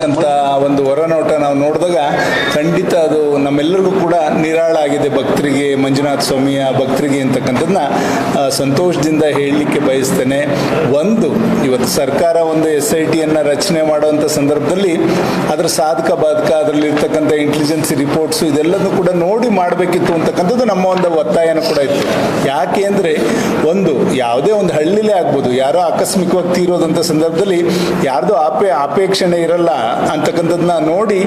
ಅಂತ ಒಂದು ಹೊರನೋಟ ನಾವು ನೋಡಿದಾಗ ಖಂಡಿತ ಅದು ನಮ್ಮೆಲ್ಲರಿಗೂ ಕೂಡ ನಿರಾಳ ಆಗಿದೆ ಭಕ್ತರಿಗೆ, ಮಂಜುನಾಥ ಸ್ವಾಮಿಯ ಭಕ್ತರಿಗೆ ಅಂತಕ್ಕಂಥದ್ದನ್ನ ಸಂತೋಷದಿಂದ ಹೇಳಲಿಕ್ಕೆ ಬಯಸ್ತೇನೆ. ಒಂದು, ಇವತ್ತು ಸರ್ಕಾರ ಒಂದು ಎಸ್ ಐ ಟಿಯನ್ನು ರಚನೆ ಮಾಡುವಂಥ ಸಂದರ್ಭದಲ್ಲಿ, ಅದರ ಸಾಧಕ ಬಾಧಕ ಅದರಲ್ಲಿ ಇರ್ತಕ್ಕಂಥ ಇಂಟೆಲಿಜೆನ್ಸಿ ರಿಪೋರ್ಟ್ಸು ಇದೆಲ್ಲದನ್ನು ಕೂಡ ನೋಡಿ ಮಾಡಬೇಕಿತ್ತು ಅಂತಕ್ಕಂಥದ್ದು ನಮ್ಮ ಒಂದು ಒತ್ತಾಯನೂ ಕೂಡ ಇತ್ತು. ಯಾಕೆ ಅಂದರೆ, ಒಂದು, ಯಾವುದೇ ಒಂದು ಹಳ್ಳಿಲೇ ಆಗ್ಬೋದು, ಯಾರೋ ಆಕಸ್ಮಿಕವಾಗಿ ತೀರೋದಂಥ ಸಂದರ್ಭದಲ್ಲಿ ಯಾರ್ದು ಆಪೇ, ಅಪೇಕ್ಷಣೆ ಇರಲ್ಲ ಅಂತಕ್ಕಂಥದ್ದನ್ನ ನೋಡಿ,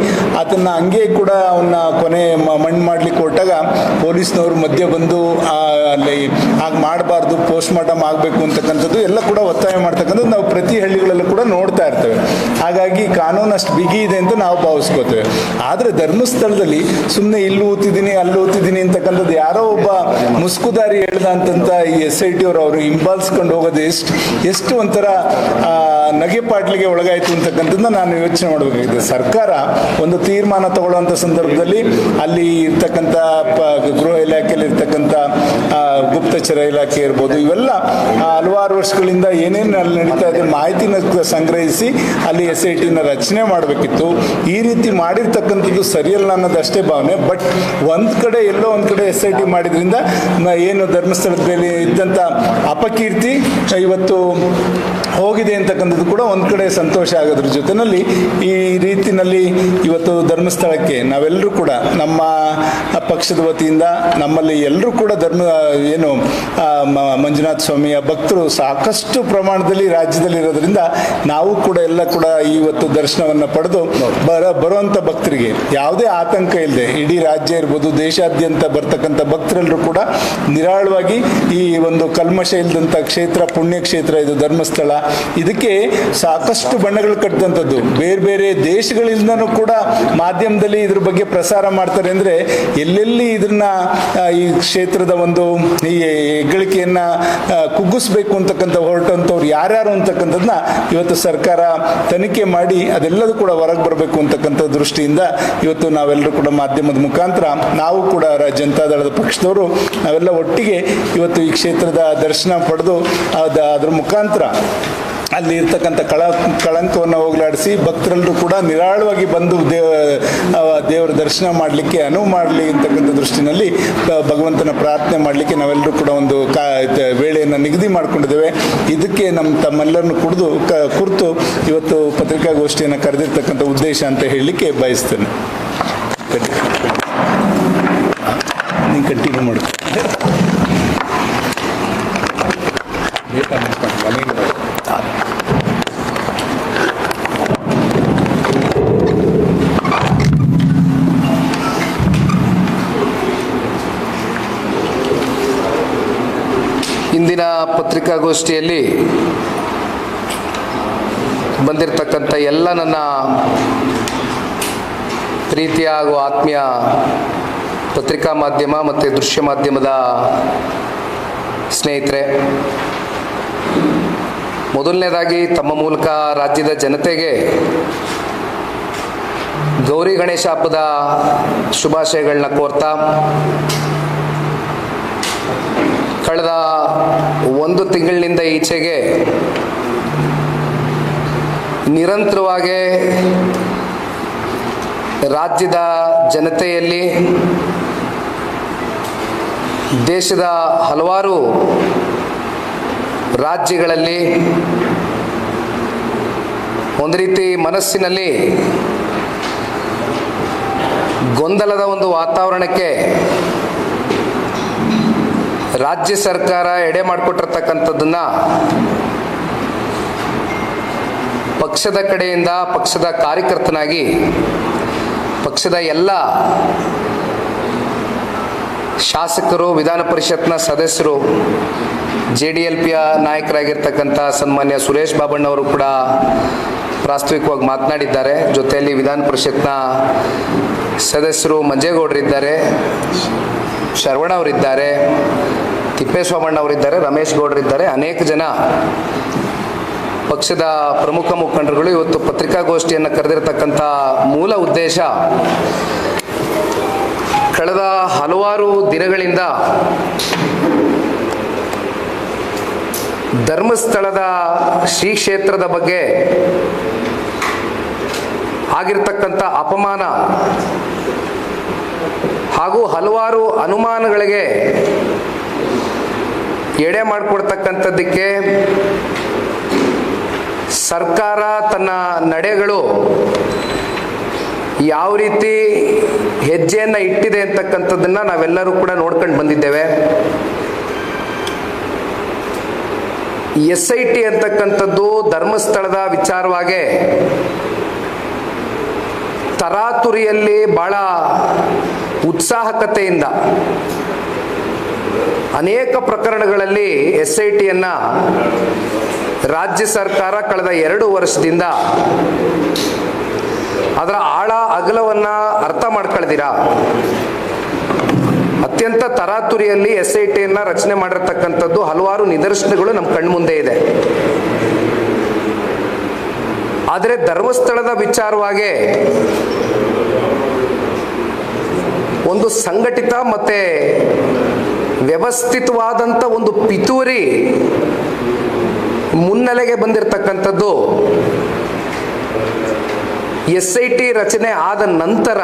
ಅದನ್ನ ಹಂಗೆ ಕೂಡ ಅವನ್ನ ಕೊನೆ ಮಣ್ಣು ಮಾಡ್ಲಿಕ್ಕೆ ಹೊರಟಾಗ ಪೊಲೀಸ್ನವರು ಮಧ್ಯೆ ಬಂದು ಅಲ್ಲಿ ಹಾಗೆ ಮಾಡಬಾರ್ದು ಪೋಸ್ಟ್ ಮಾರ್ಟಮ್ ಆಗಬೇಕು ಅಂತಕ್ಕಂಥದ್ದು ಎಲ್ಲ ಕೂಡ ಒತ್ತಾಯ ಮಾಡ್ತಕ್ಕಂಥದ್ದು ನಾವು ಪ್ರತಿ ಹಳ್ಳಿಗಳಲ್ಲೂ ಕೂಡ ನೋಡ್ತಾ ಇರ್ತೇವೆ. ಹಾಗಾಗಿ ಕಾನೂನು ಅಷ್ಟು ಬಿಗಿ ಇದೆ ಅಂತ ನಾವು ಭಾವಿಸ್ಕೋತೇವೆ. ಆದರೆ ಧರ್ಮಸ್ಥಳದಲ್ಲಿ ಸುಮ್ಮನೆ ಇಲ್ಲಿ ಊತಿದ್ದೀನಿ, ಅಲ್ಲಿ ಓದ್ತಿದ್ದೀನಿ ಅಂತಕ್ಕಂಥದ್ದು ಯಾರೋ ಒಬ್ಬ ಮುಸ್ಕುದಾರಿ ಹೇಳ್ದ ಈ ಎಸ್ ಐ ಟಿ ಅವರು ಅವರು ಹಿಂಬಾಲಿಸ್ಕೊಂಡು ಹೋಗೋದು ಎಷ್ಟು ಎಷ್ಟು ಒಂಥರ ನಗೆಪಾಟ್ಲಿಗೆ ಒಳಗಾಯಿತು ಅಂತಕ್ಕಂಥದ್ದನ್ನ ನಾನು ಯೋಚನೆ ಮಾಡಬೇಕಾಗಿದೆ. ಸರ್ಕಾರ ಒಂದು ತೀರ್ಮಾನ ತಗೊಳ್ಳುವಂಥ ಸಂದರ್ಭದಲ್ಲಿ ಅಲ್ಲಿ ಇರ್ತಕ್ಕಂಥ ಗೃಹ ಇಲಾಖೆಯಲ್ಲಿ ಇರ್ತಕ್ಕಂಥ ಗುಪ್ತಚರ ಇಲಾಖೆ ಇರ್ಬೋದು, ಇವೆಲ್ಲ ಹಲವಾರು ವರ್ಷಗಳಿಂದ ಏನೇನು ಅಲ್ಲಿ ನಡೀತಾ ಇದೆ ಮಾಹಿತಿನ ಸಂಗ್ರಹಿಸಿ ಅಲ್ಲಿ ಎಸ್ ಐ ಟಿನ ರಚನೆ ಮಾಡಬೇಕಿತ್ತು. ಈ ರೀತಿ ಮಾಡಿರ್ತಕ್ಕಂಥದ್ದು ಸರಿಯಲ್ಲ ಅನ್ನೋದಷ್ಟೇ ಭಾವನೆ. ಬಟ್ ಒಂದು ಕಡೆ ಎಲ್ಲೋ ಒಂದು ಕಡೆ ಎಸ್ ಐ ಟಿ ಮಾಡಿದ್ರಿಂದ ಏನು ಧರ್ಮಸ್ಥಳದಲ್ಲಿ ಇದ್ದಂಥ ಅಪಕೀರ್ತಿ, ಇವತ್ತು ಹೋಗಿದೆ ಅಂತಕ್ಕಂಥದ್ದು ಕೂಡ ಒಂದು ಕಡೆ ಸಂತೋಷ ಆಗೋದ್ರ ಜೊತೆಯಲ್ಲಿ ಈ ರೀತಿನಲ್ಲಿ ಇವತ್ತು ಧರ್ಮಸ್ಥಳಕ್ಕೆ ನಾವೆಲ್ಲರೂ ಕೂಡ ನಮ್ಮ ಪಕ್ಷದ ವತಿಯಿಂದ ನಮ್ಮಲ್ಲಿ ಎಲ್ಲರೂ ಕೂಡ ಧರ್ಮ, ಏನು ಮಂಜುನಾಥ ಸ್ವಾಮಿಯ ಭಕ್ತರು ಸಾಕಷ್ಟು ಪ್ರಮಾಣದಲ್ಲಿ ರಾಜ್ಯದಲ್ಲಿ ಇರೋದ್ರಿಂದ ನಾವು ಕೂಡ ಎಲ್ಲ ಕೂಡ ಇವತ್ತು ದರ್ಶನವನ್ನು ಪಡೆದು ಬರ ಬರುವಂಥ ಭಕ್ತರಿಗೆ ಯಾವುದೇ ಆತಂಕ ಇಲ್ಲದೆ ಇಡೀ ರಾಜ್ಯ ಇರ್ಬೋದು, ದೇಶಾದ್ಯಂತ ಬರ್ತಕ್ಕಂಥ ಭಕ್ತರೆಲ್ಲರೂ ಕೂಡ ನಿರಾಳವಾಗಿ ಈ ಒಂದು ಕಲ್ಮಶ ಇಲ್ಲದಂಥ ಕ್ಷೇತ್ರ ಪುಣ್ಯ ಕ್ಷೇತ್ರ ಇದು ಧರ್ಮಸ್ಥಳ. ಇದಕ್ಕೆ ಸಾಕಷ್ಟು ಬಣ್ಣಗಳು ಕಟ್ಟಿದಂಥದ್ದು. ಬೇರೆ ಬೇರೆ ದೇಶಗಳಿಂದನೂ ಕೂಡ ಮಾಧ್ಯಮದಲ್ಲಿ ಇದ್ರ ಬಗ್ಗೆ ಪ್ರಸಾರ ಮಾಡ್ತಾರೆ ಅಂದರೆ ಎಲ್ಲೆಲ್ಲಿ ಇದನ್ನ ಈ ಕ್ಷೇತ್ರದ ಒಂದು, ಈ ಹೆಗ್ಗಳಿಕೆಯನ್ನ ಕುಗ್ಗಿಸ್ಬೇಕು ಅಂತಕ್ಕಂಥ ಹೊರಟಂಥವ್ರು ಯಾರ್ಯಾರು ಅಂತಕ್ಕಂಥದ್ದನ್ನ ಇವತ್ತು ಸರ್ಕಾರ ತನಿಖೆ ಮಾಡಿ ಅದೆಲ್ಲದೂ ಕೂಡ ಹೊರಗೆ ಬರಬೇಕು ಅಂತಕ್ಕಂಥ ದೃಷ್ಟಿಯಿಂದ ಇವತ್ತು ನಾವೆಲ್ಲರೂ ಕೂಡ ಮಾಧ್ಯಮದ ಮುಖಾಂತರ, ನಾವು ಕೂಡ ಜನತಾ ದಳದ ಪಕ್ಷದವರು ನಾವೆಲ್ಲ ಒಟ್ಟಿಗೆ ಇವತ್ತು ಈ ಕ್ಷೇತ್ರದ ದರ್ಶನ ಪಡೆದು ಅದ, ಅದ್ರ ಮುಖಾಂತರ ಅಲ್ಲಿ ಇರ್ತಕ್ಕಂಥ ಕಳ, ಕಳಂಕವನ್ನು ಹೋಗಲಾಡಿಸಿ ಭಕ್ತರೆಲ್ಲರೂ ಕೂಡ ನಿರಾಳವಾಗಿ ಬಂದು ದೇವ ದೇವರ ದರ್ಶನ ಮಾಡಲಿಕ್ಕೆ, ಅನುವು ಮಾಡಲಿ ಅಂತಕ್ಕಂಥ ದೃಷ್ಟಿನಲ್ಲಿ ಭಗವಂತನ ಪ್ರಾರ್ಥನೆ ಮಾಡಲಿಕ್ಕೆ ನಾವೆಲ್ಲರೂ ಕೂಡ ಒಂದು ಕಾ ವೇಳೆಯನ್ನು ನಿಗದಿ ಮಾಡಿಕೊಂಡಿದ್ದೇವೆ. ಇದಕ್ಕೆ ನಮ್ಮ ತಮ್ಮೆಲ್ಲರನ್ನು ಕುಡಿದು, ಕ, ಕುರಿತು ಇವತ್ತು ಪತ್ರಿಕಾಗೋಷ್ಠಿಯನ್ನು ಕರೆದಿರ್ತಕ್ಕಂಥ ಉದ್ದೇಶ ಅಂತ ಹೇಳಲಿಕ್ಕೆ ಬಯಸ್ತೇನೆ. ನೀನು ಕಂಟಿನ್ಯೂ ಮಾಡು. ಇಂದಿನ ಪತ್ರಿಕಾಗೋಷ್ಠಿಯಲ್ಲಿ ಬಂದಿರತಕ್ಕಂಥ ಎಲ್ಲ ನನ್ನ ಪ್ರೀತಿಯ ಹಾಗೂ ಆತ್ಮೀಯ ಪತ್ರಿಕಾ ಮಾಧ್ಯಮ ಮತ್ತು ದೃಶ್ಯ ಮಾಧ್ಯಮದ ಸ್ನೇಹಿತರೆ ಮೊದಲನೇದಾಗಿ ತಮ್ಮ ಮೂಲಕ ರಾಜ್ಯದ ಜನತೆಗೆ ಗೌರಿ ಗಣೇಶ ಹಬ್ಬದ ಶುಭಾಶಯಗಳನ್ನ ಕೋರ್ತಾ, ಕಳೆದ ಒಂದು ತಿಂಗಳಿನಿಂದ ಈಚೆಗೆ ನಿರಂತರವಾಗಿ ರಾಜ್ಯದ ಜನತೆಯಲ್ಲಿ ದೇಶದ ಹಲವಾರು ರಾಜ್ಯಗಳಲ್ಲಿ ಒಂದು ರೀತಿ ಮನಸ್ಸಿನಲ್ಲಿ ಗೊಂದಲದ ಒಂದು ವಾತಾವರಣಕ್ಕೆ ರಾಜ್ಯ ಸರ್ಕಾರ ಎಡೆ ಮಾಡಿಕೊಟ್ಟಿರ್ತಕ್ಕಂಥದ್ದನ್ನ ಪಕ್ಷದ ಕಡೆಯಿಂದ ಪಕ್ಷದ ಕಾರ್ಯಕರ್ತನಾಗಿ, ಪಕ್ಷದ ಎಲ್ಲ ಶಾಸಕರು, ವಿಧಾನ ಪರಿಷತ್ನ ಸದಸ್ಯರು ಜೆ ಡಿ ಎಲ್ ಪಿಯ ನಾಯಕರಾಗಿರ್ತಕ್ಕಂಥ ಸನ್ಮಾನ್ಯ ಸುರೇಶ್ ಬಾಬಣ್ಣವರು ಕೂಡ ಪ್ರಾಸ್ತಾವಿಕವಾಗಿ ಮಾತನಾಡಿದ್ದಾರೆ. ಜೊತೆಯಲ್ಲಿ ವಿಧಾನ ಪರಿಷತ್ನ ಸದಸ್ಯರು ಮಂಜೇಗೌಡರಿದ್ದಾರೆ. ಶರವಣ ಅವರಿದ್ದಾರೆ. ತಿಪ್ಪೇಸ್ವಾಮಣ್ಣ ಅವರಿದ್ದಾರೆ. ರಮೇಶ್ ಗೌಡರಿದ್ದಾರೆ. ಅನೇಕ ಜನ ಪಕ್ಷದ ಪ್ರಮುಖ ಮುಖಂಡರುಗಳು ಇವತ್ತು ಪತ್ರಿಕಾಗೋಷ್ಠಿಯನ್ನು ಕರೆದಿರತಕ್ಕಂಥ ಮೂಲ ಉದ್ದೇಶ ಕಳೆದ ಹಲವಾರು ದಿನಗಳಿಂದ ಧರ್ಮಸ್ಥಳದ ಶ್ರೀ ಕ್ಷೇತ್ರದ ಬಗ್ಗೆ ಆಗಿರ್ತಕ್ಕಂಥ ಅಪಮಾನ ಹಾಗೂ ಹಲವಾರು ಅನುಮಾನಗಳಿಗೆ ಎಡೆ ಮಾಡಿಕೊಡ್ತಕ್ಕಂಥದ್ದಕ್ಕೆ ಸರ್ಕಾರ ತನ್ನ ನಡೆಗಳು ಯಾವ ರೀತಿ ಹೆಜ್ಜೆಯನ್ನು ಇಟ್ಟಿದೆ ಅಂತಕ್ಕಂಥದ್ದನ್ನು ನಾವೆಲ್ಲರೂ ಕೂಡ ನೋಡ್ಕೊಂಡು ಬಂದಿದ್ದೇವೆ. ಎಸ್ ಐ ಟಿ ಅಂತಕ್ಕಂಥದ್ದು ಧರ್ಮಸ್ಥಳದ ವಿಚಾರವಾಗಿ ತರಾತುರಿಯಲ್ಲಿ ಬಹಳ ಉತ್ಸಾಹಕತೆಯಿಂದ ಅನೇಕ ಪ್ರಕರಣಗಳಲ್ಲಿ ಎಸ್ ಐ ಟಿಯನ್ನು ರಾಜ್ಯ ಸರ್ಕಾರ ಕಳೆದ ಎರಡು ವರ್ಷದಿಂದ ಅದರ ಆಳ ಅಗಲವನ್ನು ಅರ್ಥ ಮಾಡ್ಕೊಳ್ದಿರಾ? ಅತ್ಯಂತ ತರಾತುರಿಯಲ್ಲಿ ಎಸ್ ಐ ಟಿಯನ್ನು ರಚನೆ ಮಾಡಿರತಕ್ಕಂಥದ್ದು ಹಲವಾರು ನಿದರ್ಶನಗಳು ನಮ್ಮ ಕಣ್ಮುಂದೆ ಇದೆ. ಆದರೆ ಧರ್ಮಸ್ಥಳದ ವಿಚಾರವಾಗಿ ಒಂದು ಸಂಘಟಿತ ಮತ್ತೆ ವ್ಯವಸ್ಥಿತವಾದಂಥ ಒಂದು ಪಿತೂರಿ ಮುನ್ನೆಲೆಗೆ ಬಂದಿರತಕ್ಕಂಥದ್ದು ಎಸ್ ಐ ಟಿ ರಚನೆ ಆದ ನಂತರ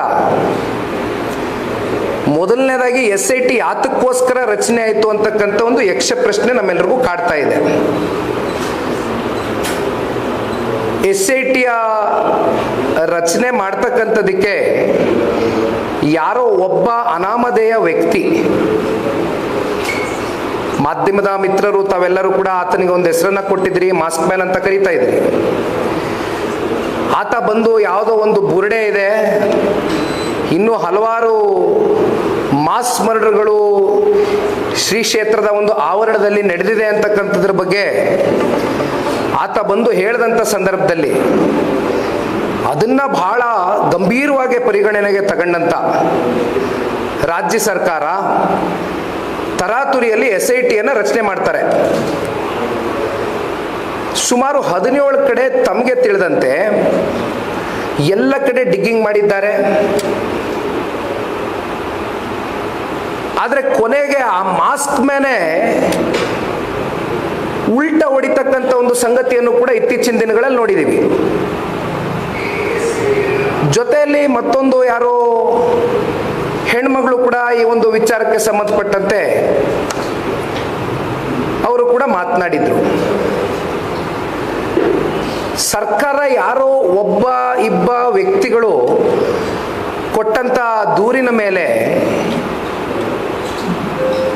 ಮೊದಲನೇದಾಗಿ ಎಸ್ ಐ ಟಿ ಯಾತಕ್ಕೋಸ್ಕರ ರಚನೆ ಆಯಿತು ಅಂತಕ್ಕಂಥ ಒಂದು ಯಕ್ಷ ಪ್ರಶ್ನೆ ನಮ್ಮೆಲ್ಲರಿಗೂ ಕಾಡ್ತಾ ಇದೆ. ಎಸ್ ಐ ಟಿಯ ರಚನೆ ಮಾಡ್ತಕ್ಕಂಥದಕ್ಕೆ ಯಾರೋ ಒಬ್ಬ ಅನಾಮಧೇಯ ವ್ಯಕ್ತಿ, ಮಾಧ್ಯಮದ ಮಿತ್ರರು, ತಾವೆಲ್ಲರೂ ಕೂಡ ಆತನಿಗೆ ಒಂದು ಹೆಸರನ್ನ ಕೊಟ್ಟಿದ್ರಿ ಮಾಸ್ಕ್ ಮ್ಯಾನ್ ಅಂತ ಕರೀತಾ ಇದ್ರಿ. ಆತ ಬಂದು ಯಾವುದೋ ಒಂದು ಬುರುಡೆ ಇದೆ, ಇನ್ನು ಹಲವಾರು ಮಾಸ್ ಮರ್ಡರ್ಗಳು ಶ್ರೀ ಕ್ಷೇತ್ರದ ಒಂದು ಆವರಣದಲ್ಲಿ ನಡೆದಿದೆ ಅಂತಕ್ಕಂಥದ್ರ ಬಗ್ಗೆ ಆತ ಬಂದು ಹೇಳಿದಂಥ ಸಂದರ್ಭದಲ್ಲಿ ಅದನ್ನ ಬಹಳ ಗಂಭೀರವಾಗಿ ಪರಿಗಣನೆಗೆ ತಗೊಂಡಂತ ರಾಜ್ಯ ಸರ್ಕಾರ ತರಾತುರಿಯಲ್ಲಿ ಎಸ್ ಐ ಟಿಯನ್ನು ರಚನೆ ಮಾಡ್ತಾರೆ. ಸುಮಾರು ಹದಿನೇಳು ಕಡೆ ತಮಗೆ ತಿಳಿದಂತೆ ಎಲ್ಲ ಕಡೆ ಡಿಗ್ಗಿಂಗ್ ಮಾಡಿದ್ದಾರೆ. ಆದರೆ ಕೊನೆಗೆ ಆ ಮಾಸ್ಕ್ ಮೇಲೆ ಉಲ್ಟ ಹೊಡಿತಕ್ಕಂಥ ಒಂದು ಸಂಗತಿಯನ್ನು ಕೂಡ ಇತ್ತೀಚಿನ ದಿನಗಳಲ್ಲಿ ನೋಡಿದ್ದೀವಿ ಜೊತೆಯಲ್ಲಿ ಮತ್ತೊಂದು ಯಾರೋ ಹೆಣ್ಮಗಳು ಕೂಡ ಈ ಒಂದು ವಿಚಾರಕ್ಕೆ ಸಂಬಂಧಪಟ್ಟಂತೆ ಅವರು ಕೂಡ ಮಾತನಾಡಿದ್ರು. ಸರ್ಕಾರ ಯಾರೋ ಒಬ್ಬ ಇಬ್ಬ ವ್ಯಕ್ತಿಗಳು ಕೊಟ್ಟಂತ ದೂರಿನ ಮೇಲೆ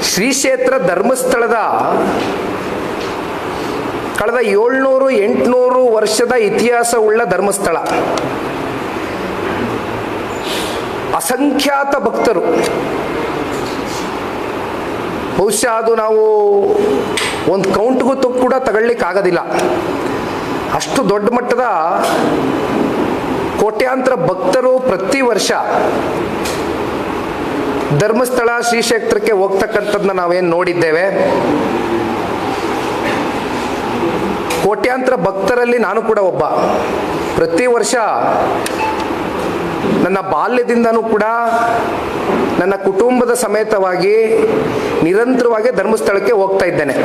ಶ್ರೀ ಕ್ಷೇತ್ರ ಧರ್ಮಸ್ಥಳದ ಕಳೆದ ಏಳ್ನೂರು, ಎಂಟುನೂರು ವರ್ಷದ ಇತಿಹಾಸ ಉಳ್ಳ ಧರ್ಮಸ್ಥಳ. ಅಸಂಖ್ಯಾತ ಭಕ್ತರು. ಬಹುಶಃ ಅದು ನಾವು ಒಂದು ಕೌಂಟ್ಗೂ ತಕ್ಕ ಕೂಡ ತಗೊಳ್ಳಿಕ್ಕೆ ಆಗೋದಿಲ್ಲ ಅಷ್ಟು ದೊಡ್ಡ ಮಟ್ಟದ ಕೋಟ್ಯಾಂತರ ಭಕ್ತರು ಪ್ರತಿ ವರ್ಷ ಧರ್ಮಸ್ಥಳ ಶ್ರೀಕ್ಷೇತ್ರಕ್ಕೆ ಹೋಗ್ತಕ್ಕಂಥದ್ದನ್ನ ನಾವೇನು ನೋಡಿದ್ದೇವೆ? ಕೋಟ್ಯಾಂತರ ಭಕ್ತರಲ್ಲಿ ನಾನು ಕೂಡ ಒಬ್ಬ. ಪ್ರತಿ ವರ್ಷ ನನ್ನ ಬಾಲ್ಯದಿಂದನೂ ಕೂಡ ನನ್ನ ಕುಟುಂಬದ ಸಮೇತವಾಗಿ ನಿರಂತರವಾಗಿ ಧರ್ಮಸ್ಥಳಕ್ಕೆ ಹೋಗ್ತಾ ಇದ್ದೇನೆ.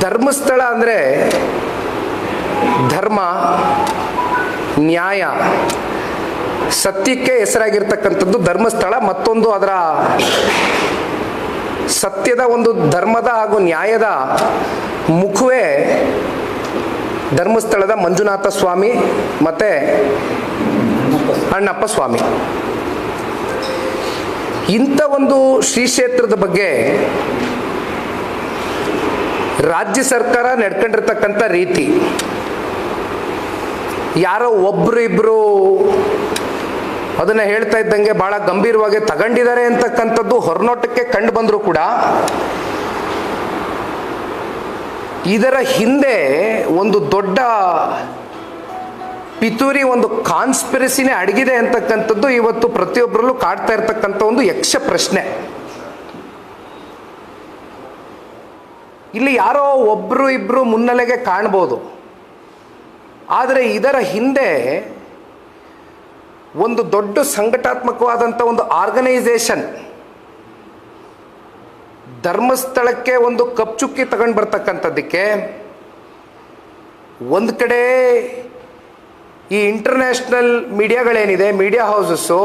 ಧರ್ಮಸ್ಥಳ ಅಂದರೆ ಧರ್ಮ, ನ್ಯಾಯ ಸತ್ಯಕ್ಕೆ ಹೆಸರಾಗಿರ್ತಕ್ಕಂಥದ್ದು ಧರ್ಮಸ್ಥಳ, ಮತ್ತೊಂದು ಅದರ ಸತ್ಯದ ಒಂದು ಧರ್ಮದ ಹಾಗೂ ನ್ಯಾಯದ ಮುಖವೇ ಧರ್ಮಸ್ಥಳದ ಮಂಜುನಾಥ ಸ್ವಾಮಿ ಮತ್ತೆ ಅಣ್ಣಪ್ಪ ಸ್ವಾಮಿ. ಇಂಥ ಒಂದು ಶ್ರೀ ಕ್ಷೇತ್ರದ ಬಗ್ಗೆ ರಾಜ್ಯ ಸರ್ಕಾರ ನಡ್ಕೊಂಡಿರ್ತಕ್ಕಂಥ ರೀತಿ, ಯಾರೋ ಒಬ್ರು ಇಬ್ರು ಅದನ್ನ ಹೇಳ್ತಾ ಇದ್ದಂಗೆ ಬಹಳ ಗಂಭೀರವಾಗಿ ತಗೊಂಡಿದ್ದಾರೆ ಅಂತಕ್ಕಂಥದ್ದು ಹೊರನೋಟಕ್ಕೆ ಕಂಡು ಬಂದರೂ ಕೂಡ. ಇದರ ಹಿಂದೆ ಒಂದು ದೊಡ್ಡ ಪಿತೂರಿ ಒಂದು ಕಾನ್ಸ್ಪಿರಸಿನೇ ಅಡಗಿದೆ ಅಂತಕ್ಕಂಥದ್ದು ಇವತ್ತು ಪ್ರತಿಯೊಬ್ಬರಲ್ಲೂ ಕಾಡ್ತಾ ಇರ್ತಕ್ಕಂಥ ಒಂದು ಯಕ್ಷ ಪ್ರಶ್ನೆ. ಇಲ್ಲಿ ಯಾರೋ ಒಬ್ರು ಇಬ್ರು ಮುನ್ನೆಲೆಗೆ ಕಾಣ್ಬೋದು. ಆದರೆ ಇದರ ಹಿಂದೆ ಒಂದು ದೊಡ್ಡ ಸಂಘಟಾತ್ಮಕವಾದಂಥ ಒಂದು ಆರ್ಗನೈಸೇಷನ್. ಧರ್ಮಸ್ಥಳಕ್ಕೆ ಒಂದು ಕಪ್ ಚುಕ್ಕಿ ತಗೊಂಡು ಬರ್ತಕ್ಕಂಥದ್ದಕ್ಕೆ ಒಂದು ಕಡೆ ಈ ಇಂಟರ್ನ್ಯಾಷನಲ್ ಮೀಡಿಯಾಗಳೇನಿದೆ ಮೀಡಿಯಾ ಹೌಸಸ್ಸು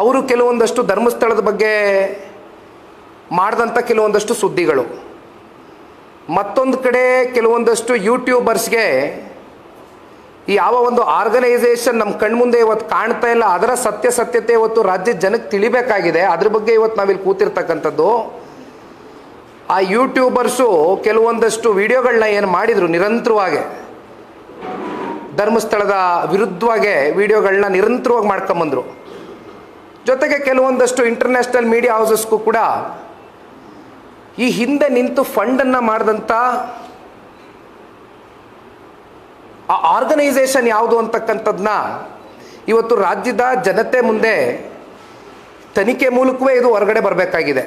ಅವರು ಕೆಲವೊಂದಷ್ಟು ಧರ್ಮಸ್ಥಳದ ಬಗ್ಗೆ ಮಾಡಿದಂಥ ಕೆಲವೊಂದಷ್ಟು ಸುದ್ದಿಗಳು. ಮತ್ತೊಂದು ಕಡೆ ಕೆಲವೊಂದಷ್ಟು ಯೂಟ್ಯೂಬರ್ಸ್ಗೆ ಯಾವ ಒಂದು ಆರ್ಗನೈಸೇಷನ್ ನಮ್ಮ ಕಣ್ಮುಂದೆ ಇವತ್ತು ಕಾಣ್ತಾ ಇಲ್ಲ, ಅದರ ಸತ್ಯಾಸತ್ಯತೆ ಇವತ್ತು ರಾಜ್ಯದ ಜನಕ್ಕೆ ತಿಳಿಬೇಕಾಗಿದೆ. ಅದ್ರ ಬಗ್ಗೆ ಇವತ್ತು ನಾವಿಲ್ಲಿ ಕೂತಿರ್ತಕ್ಕಂಥದ್ದು. ಆ ಯೂಟ್ಯೂಬರ್ಸು ಕೆಲವೊಂದಷ್ಟು ವಿಡಿಯೋಗಳನ್ನ ಏನು ಮಾಡಿದರು ನಿರಂತರವಾಗಿ. ಧರ್ಮಸ್ಥಳದ ವಿರುದ್ಧವಾಗಿ ವಿಡಿಯೋಗಳನ್ನ ನಿರಂತರವಾಗಿ ಮಾಡ್ಕೊಂಬಂದರು. ಜೊತೆಗೆ ಕೆಲವೊಂದಷ್ಟು ಇಂಟರ್ನ್ಯಾಷನಲ್ ಮೀಡಿಯಾ ಹೌಸಸ್ಗೂ ಕೂಡ ಈ ಹಿಂದೆ ನಿಂತು ಫಂಡನ್ನು ಮಾಡಿದಂಥ ಆ ಆರ್ಗನೈಸೇಷನ್ ಯಾವುದು ಅಂತಕ್ಕಂಥದ್ದನ್ನ ಇವತ್ತು ರಾಜ್ಯದ ಜನತೆ ಮುಂದೆ ತನಿಖೆ ಮೂಲಕವೇ ಇದು ಹೊರಗಡೆ ಬರಬೇಕಾಗಿದೆ.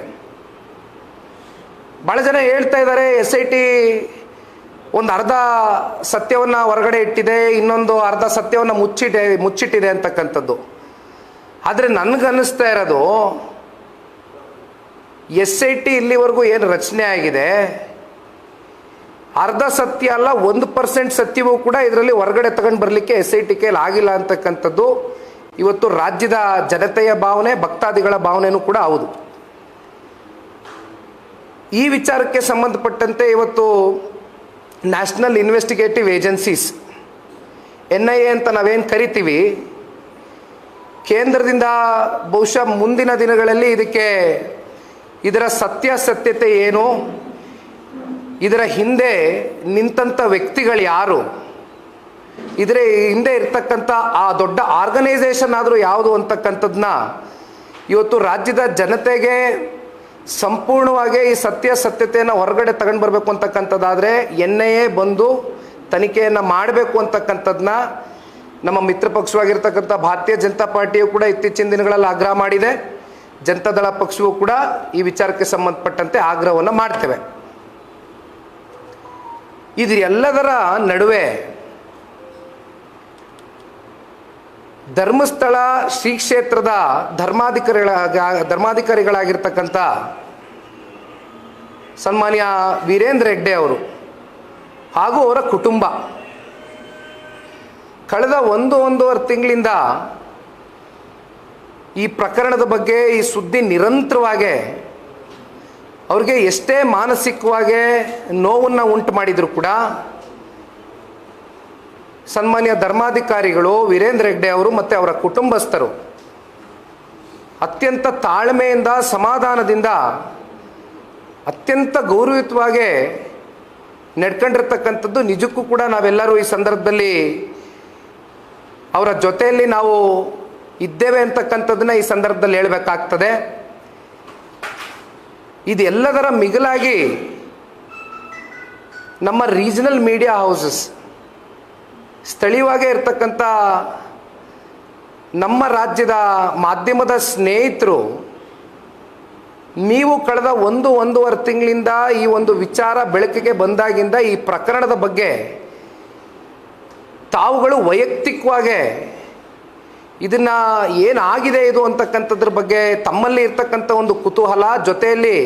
ಭಾಳ ಜನ ಹೇಳ್ತಾ ಇದ್ದಾರೆ ಎಸ್ ಐ ಟಿ ಒಂದು ಅರ್ಧ ಸತ್ಯವನ್ನು ಹೊರಗಡೆ ಇಟ್ಟಿದೆ, ಇನ್ನೊಂದು ಅರ್ಧ ಸತ್ಯವನ್ನು ಮುಚ್ಚಿಟ್ಟೆ ಮುಚ್ಚಿಟ್ಟಿದೆ ಅಂತಕ್ಕಂಥದ್ದು. ಆದರೆ ನನಗನ್ನಿಸ್ತಾ ಇರೋದು ಎಸ್ ಐ ಟಿ ಇಲ್ಲಿವರೆಗೂ ಏನು ರಚನೆ ಆಗಿದೆ ಅರ್ಧ ಸತ್ಯ ಅಲ್ಲ, ಒಂದು ಪರ್ಸೆಂಟ್ ಸತ್ಯವೂ ಕೂಡ ಇದರಲ್ಲಿ ಹೊರಗಡೆ ತಗೊಂಡು ಬರಲಿಕ್ಕೆ ಎಸ್ ಐ ಟಿ ಕೈಲಿ ಆಗಿಲ್ಲ ಅಂತಕ್ಕಂಥದ್ದು. ಇವತ್ತು ರಾಜ್ಯದ ಜನತೆಯ ಭಾವನೆ, ಭಕ್ತಾದಿಗಳ ಭಾವನೆನೂ ಕೂಡ ಹೌದು. ಈ ವಿಚಾರಕ್ಕೆ ಸಂಬಂಧಪಟ್ಟಂತೆ ಇವತ್ತು national investigative agencies, N I A ಅಂತ ನಾವೇನು ಕರಿತೀವಿ, ಕೇಂದ್ರದಿಂದ ಬಹುಶಃ ಮುಂದಿನ ದಿನಗಳಲ್ಲಿ ಇದಕ್ಕೆ, ಇದರ ಸತ್ಯಾಸತ್ಯತೆ ಏನು ಇದರ ಹಿಂದೆ ನಿಂತಂಥ ವ್ಯಕ್ತಿಗಳು ಯಾರು? ಇದರ ಹಿಂದೆ ಇರ್ತಕ್ಕಂಥ ಆ ದೊಡ್ಡ ಆರ್ಗನೈಸೇಷನ್ ಆದರೂ ಯಾವುದು ಅಂತಕ್ಕಂಥದ್ದನ್ನ ಇವತ್ತು ರಾಜ್ಯದ ಜನತೆಗೆ ಸಂಪೂರ್ಣವಾಗಿ ಈ ಸತ್ಯ ಸತ್ಯತೆಯನ್ನು ಹೊರಗಡೆ ತಗೊಂಡು ಬರಬೇಕು ಅಂತಕ್ಕಂಥದ್ದಾದರೆ ಎನ್ ಐ ಎ ಬಂದು ತನಿಖೆಯನ್ನು ಮಾಡಬೇಕು ಅಂತಕ್ಕಂಥದ್ದನ್ನ ನಮ್ಮ ಮಿತ್ರ ಪಕ್ಷವಾಗಿರ್ತಕ್ಕಂಥ ಭಾರತೀಯ ಜನತಾ ಪಾರ್ಟಿಯು ಕೂಡ ಇತ್ತೀಚಿನ ದಿನಗಳಲ್ಲಿ ಆಗ್ರಹ ಮಾಡಿದೆ. ಜನತಾದಳ ಪಕ್ಷವೂ ಕೂಡ ಈ ವಿಚಾರಕ್ಕೆ ಸಂಬಂಧಪಟ್ಟಂತೆ ಆಗ್ರಹವನ್ನು ಮಾಡ್ತೇವೆ. ಇದು ಎಲ್ಲದರ ನಡುವೆ ಧರ್ಮಸ್ಥಳ ಶ್ರೀ ಕ್ಷೇತ್ರದ ಧರ್ಮಾಧಿಕಾರಿಗಳ ಧರ್ಮಾಧಿಕಾರಿಗಳಾಗಿರ್ತಕ್ಕಂಥ ಸನ್ಮಾನ್ಯ ವೀರೇಂದ್ರ ಹೆಗ್ಡೆ ಅವರು ಹಾಗೂ ಅವರ ಕುಟುಂಬ. ಕಳೆದ ಒಂದು ಒಂದೂವರೆ ತಿಂಗಳಿಂದ ಈ ಪ್ರಕರಣದ ಬಗ್ಗೆ ಈ ಸುದ್ದಿ ನಿರಂತರವಾಗಿ ಅವ್ರಿಗೆ ಎಷ್ಟೇ ಮಾನಸಿಕವಾಗಿ ನೋವನ್ನು ಉಂಟು ಮಾಡಿದರೂ ಕೂಡ ಸನ್ಮಾನ್ಯ ಧರ್ಮಾಧಿಕಾರಿಗಳು ವೀರೇಂದ್ರ ಹೆಗ್ಡೆ ಅವರು ಮತ್ತು ಅವರ ಕುಟುಂಬಸ್ಥರು ಅತ್ಯಂತ ತಾಳ್ಮೆಯಿಂದ, ಸಮಾಧಾನದಿಂದ, ಅತ್ಯಂತ ಗೌರವಯುತವಾಗಿ ನಡ್ಕೊಂಡಿರ್ತಕ್ಕಂಥದ್ದು ನಿಜಕ್ಕೂ ಕೂಡ ನಾವೆಲ್ಲರೂ ಈ ಸಂದರ್ಭದಲ್ಲಿ ಅವರ ಜೊತೆಯಲ್ಲಿ ನಾವು ಇದ್ದೇವೆ ಅಂತಕ್ಕಂಥದ್ದನ್ನ ಈ ಸಂದರ್ಭದಲ್ಲಿ ಹೇಳಬೇಕಾಗ್ತದೆ. ಇದೆಲ್ಲದರ ಮಿಗಿಲಾಗಿ ನಮ್ಮ ರೀಜನಲ್ ಮೀಡಿಯಾ ಹೌಸಸ್ ಸ್ಥಳೀಯವಾಗೇ ಇರ್ತಕ್ಕಂಥ ನಮ್ಮ ರಾಜ್ಯದ ಮಾಧ್ಯಮದ ಸ್ನೇಹಿತರು, ನೀವು ಕಳೆದ ಒಂದು ಒಂದೂವರೆ ತಿಂಗಳಿಂದ ಈ ಒಂದು ವಿಚಾರ ಬೆಳಕಿಗೆ ಬಂದಾಗಿಂದ ಈ ಪ್ರಕರಣದ ಬಗ್ಗೆ ತಾವುಗಳು ವೈಯಕ್ತಿಕವಾಗಿ ಇದನ್ನ ಏನಾಗಿದೆ ಇದು ಅಂತಕ್ಕಂಥದ್ರ ಬಗ್ಗೆ ತಮ್ಮಲ್ಲಿ ಇರ್ತಕ್ಕಂಥ ಒಂದು ಕುತೂಹಲ ಜೊತೆಯಲ್ಲಿ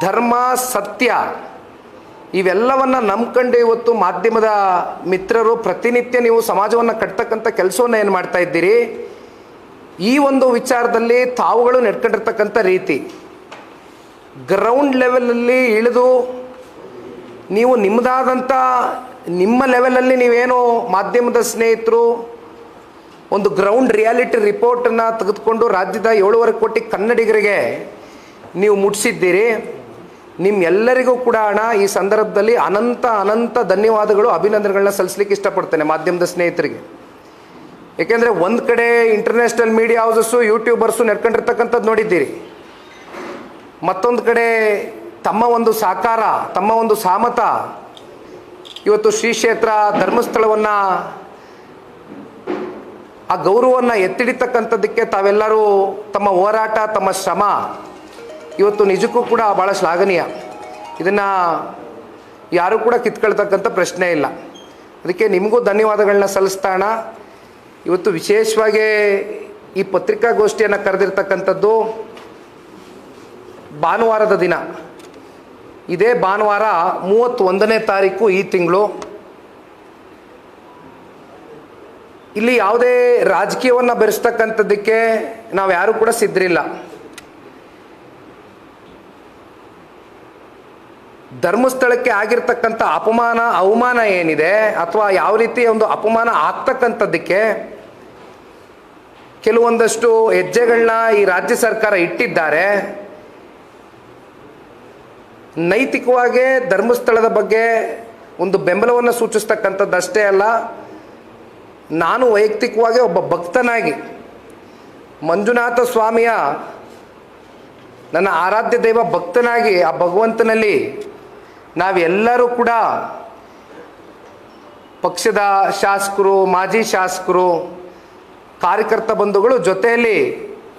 ಧರ್ಮ, ಸತ್ಯ ಇವೆಲ್ಲವನ್ನ ನಂಬ್ಕೊಂಡು ಇವತ್ತು ಮಾಧ್ಯಮದ ಮಿತ್ರರು ಪ್ರತಿನಿತ್ಯ ನೀವು ಸಮಾಜವನ್ನು ಕಟ್ತಕ್ಕಂಥ ಕೆಲಸವನ್ನು ಏನು ಮಾಡ್ತಾ ಇದ್ದೀರಿ? ಈ ಒಂದು ವಿಚಾರದಲ್ಲಿ ತಾವುಗಳು ನಡ್ಕೊಂಡಿರ್ತಕ್ಕಂಥ ರೀತಿ. ಗ್ರೌಂಡ್ ಲೆವೆಲಲ್ಲಿ ಇಳಿದು ನೀವು ನಿಮ್ಮದಾದಂಥ ನಿಮ್ಮ ಲೆವೆಲಲ್ಲಿ ನೀವೇನು ಮಾಧ್ಯಮದ ಸ್ನೇಹಿತರು ಒಂದು ಗ್ರೌಂಡ್ ರಿಯಾಲಿಟಿ ರಿಪೋರ್ಟನ್ನು ತೆಗೆದುಕೊಂಡು ರಾಜ್ಯದ ಏಳುವರೆ ಕೋಟಿ ಕನ್ನಡಿಗರಿಗೆ ನೀವು ಮುಟ್ಟಿಸಿದ್ದೀರಿ ನಿಮ್ಮೆಲ್ಲರಿಗೂ ಕೂಡ ಹಣ ಈ ಸಂದರ್ಭದಲ್ಲಿ ಅನಂತ ಅನಂತ ಧನ್ಯವಾದಗಳು, ಅಭಿನಂದನೆಗಳನ್ನ ಸಲ್ಲಿಸ್ಲಿಕ್ಕೆ ಇಷ್ಟಪಡ್ತೇನೆ ಮಾಧ್ಯಮದ ಸ್ನೇಹಿತರಿಗೆ. ಏಕೆಂದರೆ ಒಂದು ಕಡೆ ಇಂಟರ್ನ್ಯಾಷನಲ್ ಮೀಡಿಯಾ ಹೌಸಸ್ಸು ಯೂಟ್ಯೂಬರ್ಸು ನೆಡ್ಕೊಂಡಿರ್ತಕ್ಕಂಥದ್ದು ನೋಡಿದ್ದೀರಿ. ಮತ್ತೊಂದು ಕಡೆ ತಮ್ಮ ಒಂದು ಸಾಕಾರ, ತಮ್ಮ ಒಂದು ಸಾಮತ ಇವತ್ತು ಶ್ರೀ ಕ್ಷೇತ್ರ ಧರ್ಮಸ್ಥಳವನ್ನು ಆ ಗೌರವವನ್ನು ಎತ್ತಿಡಿತಕ್ಕಂಥದ್ದಕ್ಕೆ ತಾವೆಲ್ಲರೂ ತಮ್ಮ ಹೋರಾಟ, ತಮ್ಮ ಶ್ರಮ, ಇವತ್ತು ನಿಜಕ್ಕೂ ಕೂಡ ಭಾಳ ಶ್ಲಾಘನೀಯ. ಇದನ್ನು ಯಾರೂ ಕೂಡ ಕಿತ್ಕೊಳ್ತಕ್ಕಂಥ ಪ್ರಶ್ನೆ ಇಲ್ಲ. ಅದಕ್ಕೆ ನಿಮಗೂ ಧನ್ಯವಾದಗಳನ್ನ ಸಲ್ಲಿಸ್ತಾಣ ಇವತ್ತು ವಿಶೇಷವಾಗಿ ಈ ಪತ್ರಿಕಾಗೋಷ್ಠಿಯನ್ನು ಕರೆದಿರ್ತಕ್ಕಂಥದ್ದು ಭಾನುವಾರದ ದಿನ. ಇದೇ ಭಾನುವಾರ ಮೂವತ್ತೊಂದನೇ ತಾರೀಕು ಈ ತಿಂಗಳು. ಇಲ್ಲಿ ಯಾವುದೇ ರಾಜಕೀಯವನ್ನು ಬೆರೆಸ್ತಕ್ಕಂಥದ್ದಕ್ಕೆ ನಾವು ಯಾರು ಕೂಡ ಸಿದ್ಧರಿಲ್ಲ. ಧರ್ಮಸ್ಥಳಕ್ಕೆ ಆಗಿರ್ತಕ್ಕಂಥ ಅಪಮಾನ, ಅವಮಾನ ಏನಿದೆ, ಅಥವಾ ಯಾವ ರೀತಿ ಒಂದು ಅಪಮಾನ ಆಗ್ತಕ್ಕಂಥದ್ದಕ್ಕೆ ಕೆಲವೊಂದಷ್ಟು ಹೆಜ್ಜೆಗಳನ್ನ ಈ ರಾಜ್ಯ ಸರ್ಕಾರ ಇಟ್ಟಿದ್ದಾರೆ. ನೈತಿಕವಾಗಿ ಧರ್ಮಸ್ಥಳದ ಬಗ್ಗೆ ಒಂದು ಬೆಂಬಲವನ್ನು ಸೂಚಿಸ್ತಕ್ಕಂಥದ್ದಷ್ಟೇ ಅಲ್ಲ ನಾನು ವೈಯಕ್ತಿಕವಾಗಿ ಒಬ್ಬ ಭಕ್ತನಾಗಿ ಮಂಜುನಾಥ ಸ್ವಾಮಿಯ ನನ್ನ ಆರಾಧ್ಯ ದೈವ ಭಕ್ತನಾಗಿ ಆ ಭಗವಂತನಲ್ಲಿ ನಾವೆಲ್ಲರೂ ಕೂಡ ಪಕ್ಷದ ಶಾಸಕರು, ಮಾಜಿ ಶಾಸಕರು, ಕಾರ್ಯಕರ್ತ ಬಂಧುಗಳು ಜೊತೆಯಲ್ಲಿ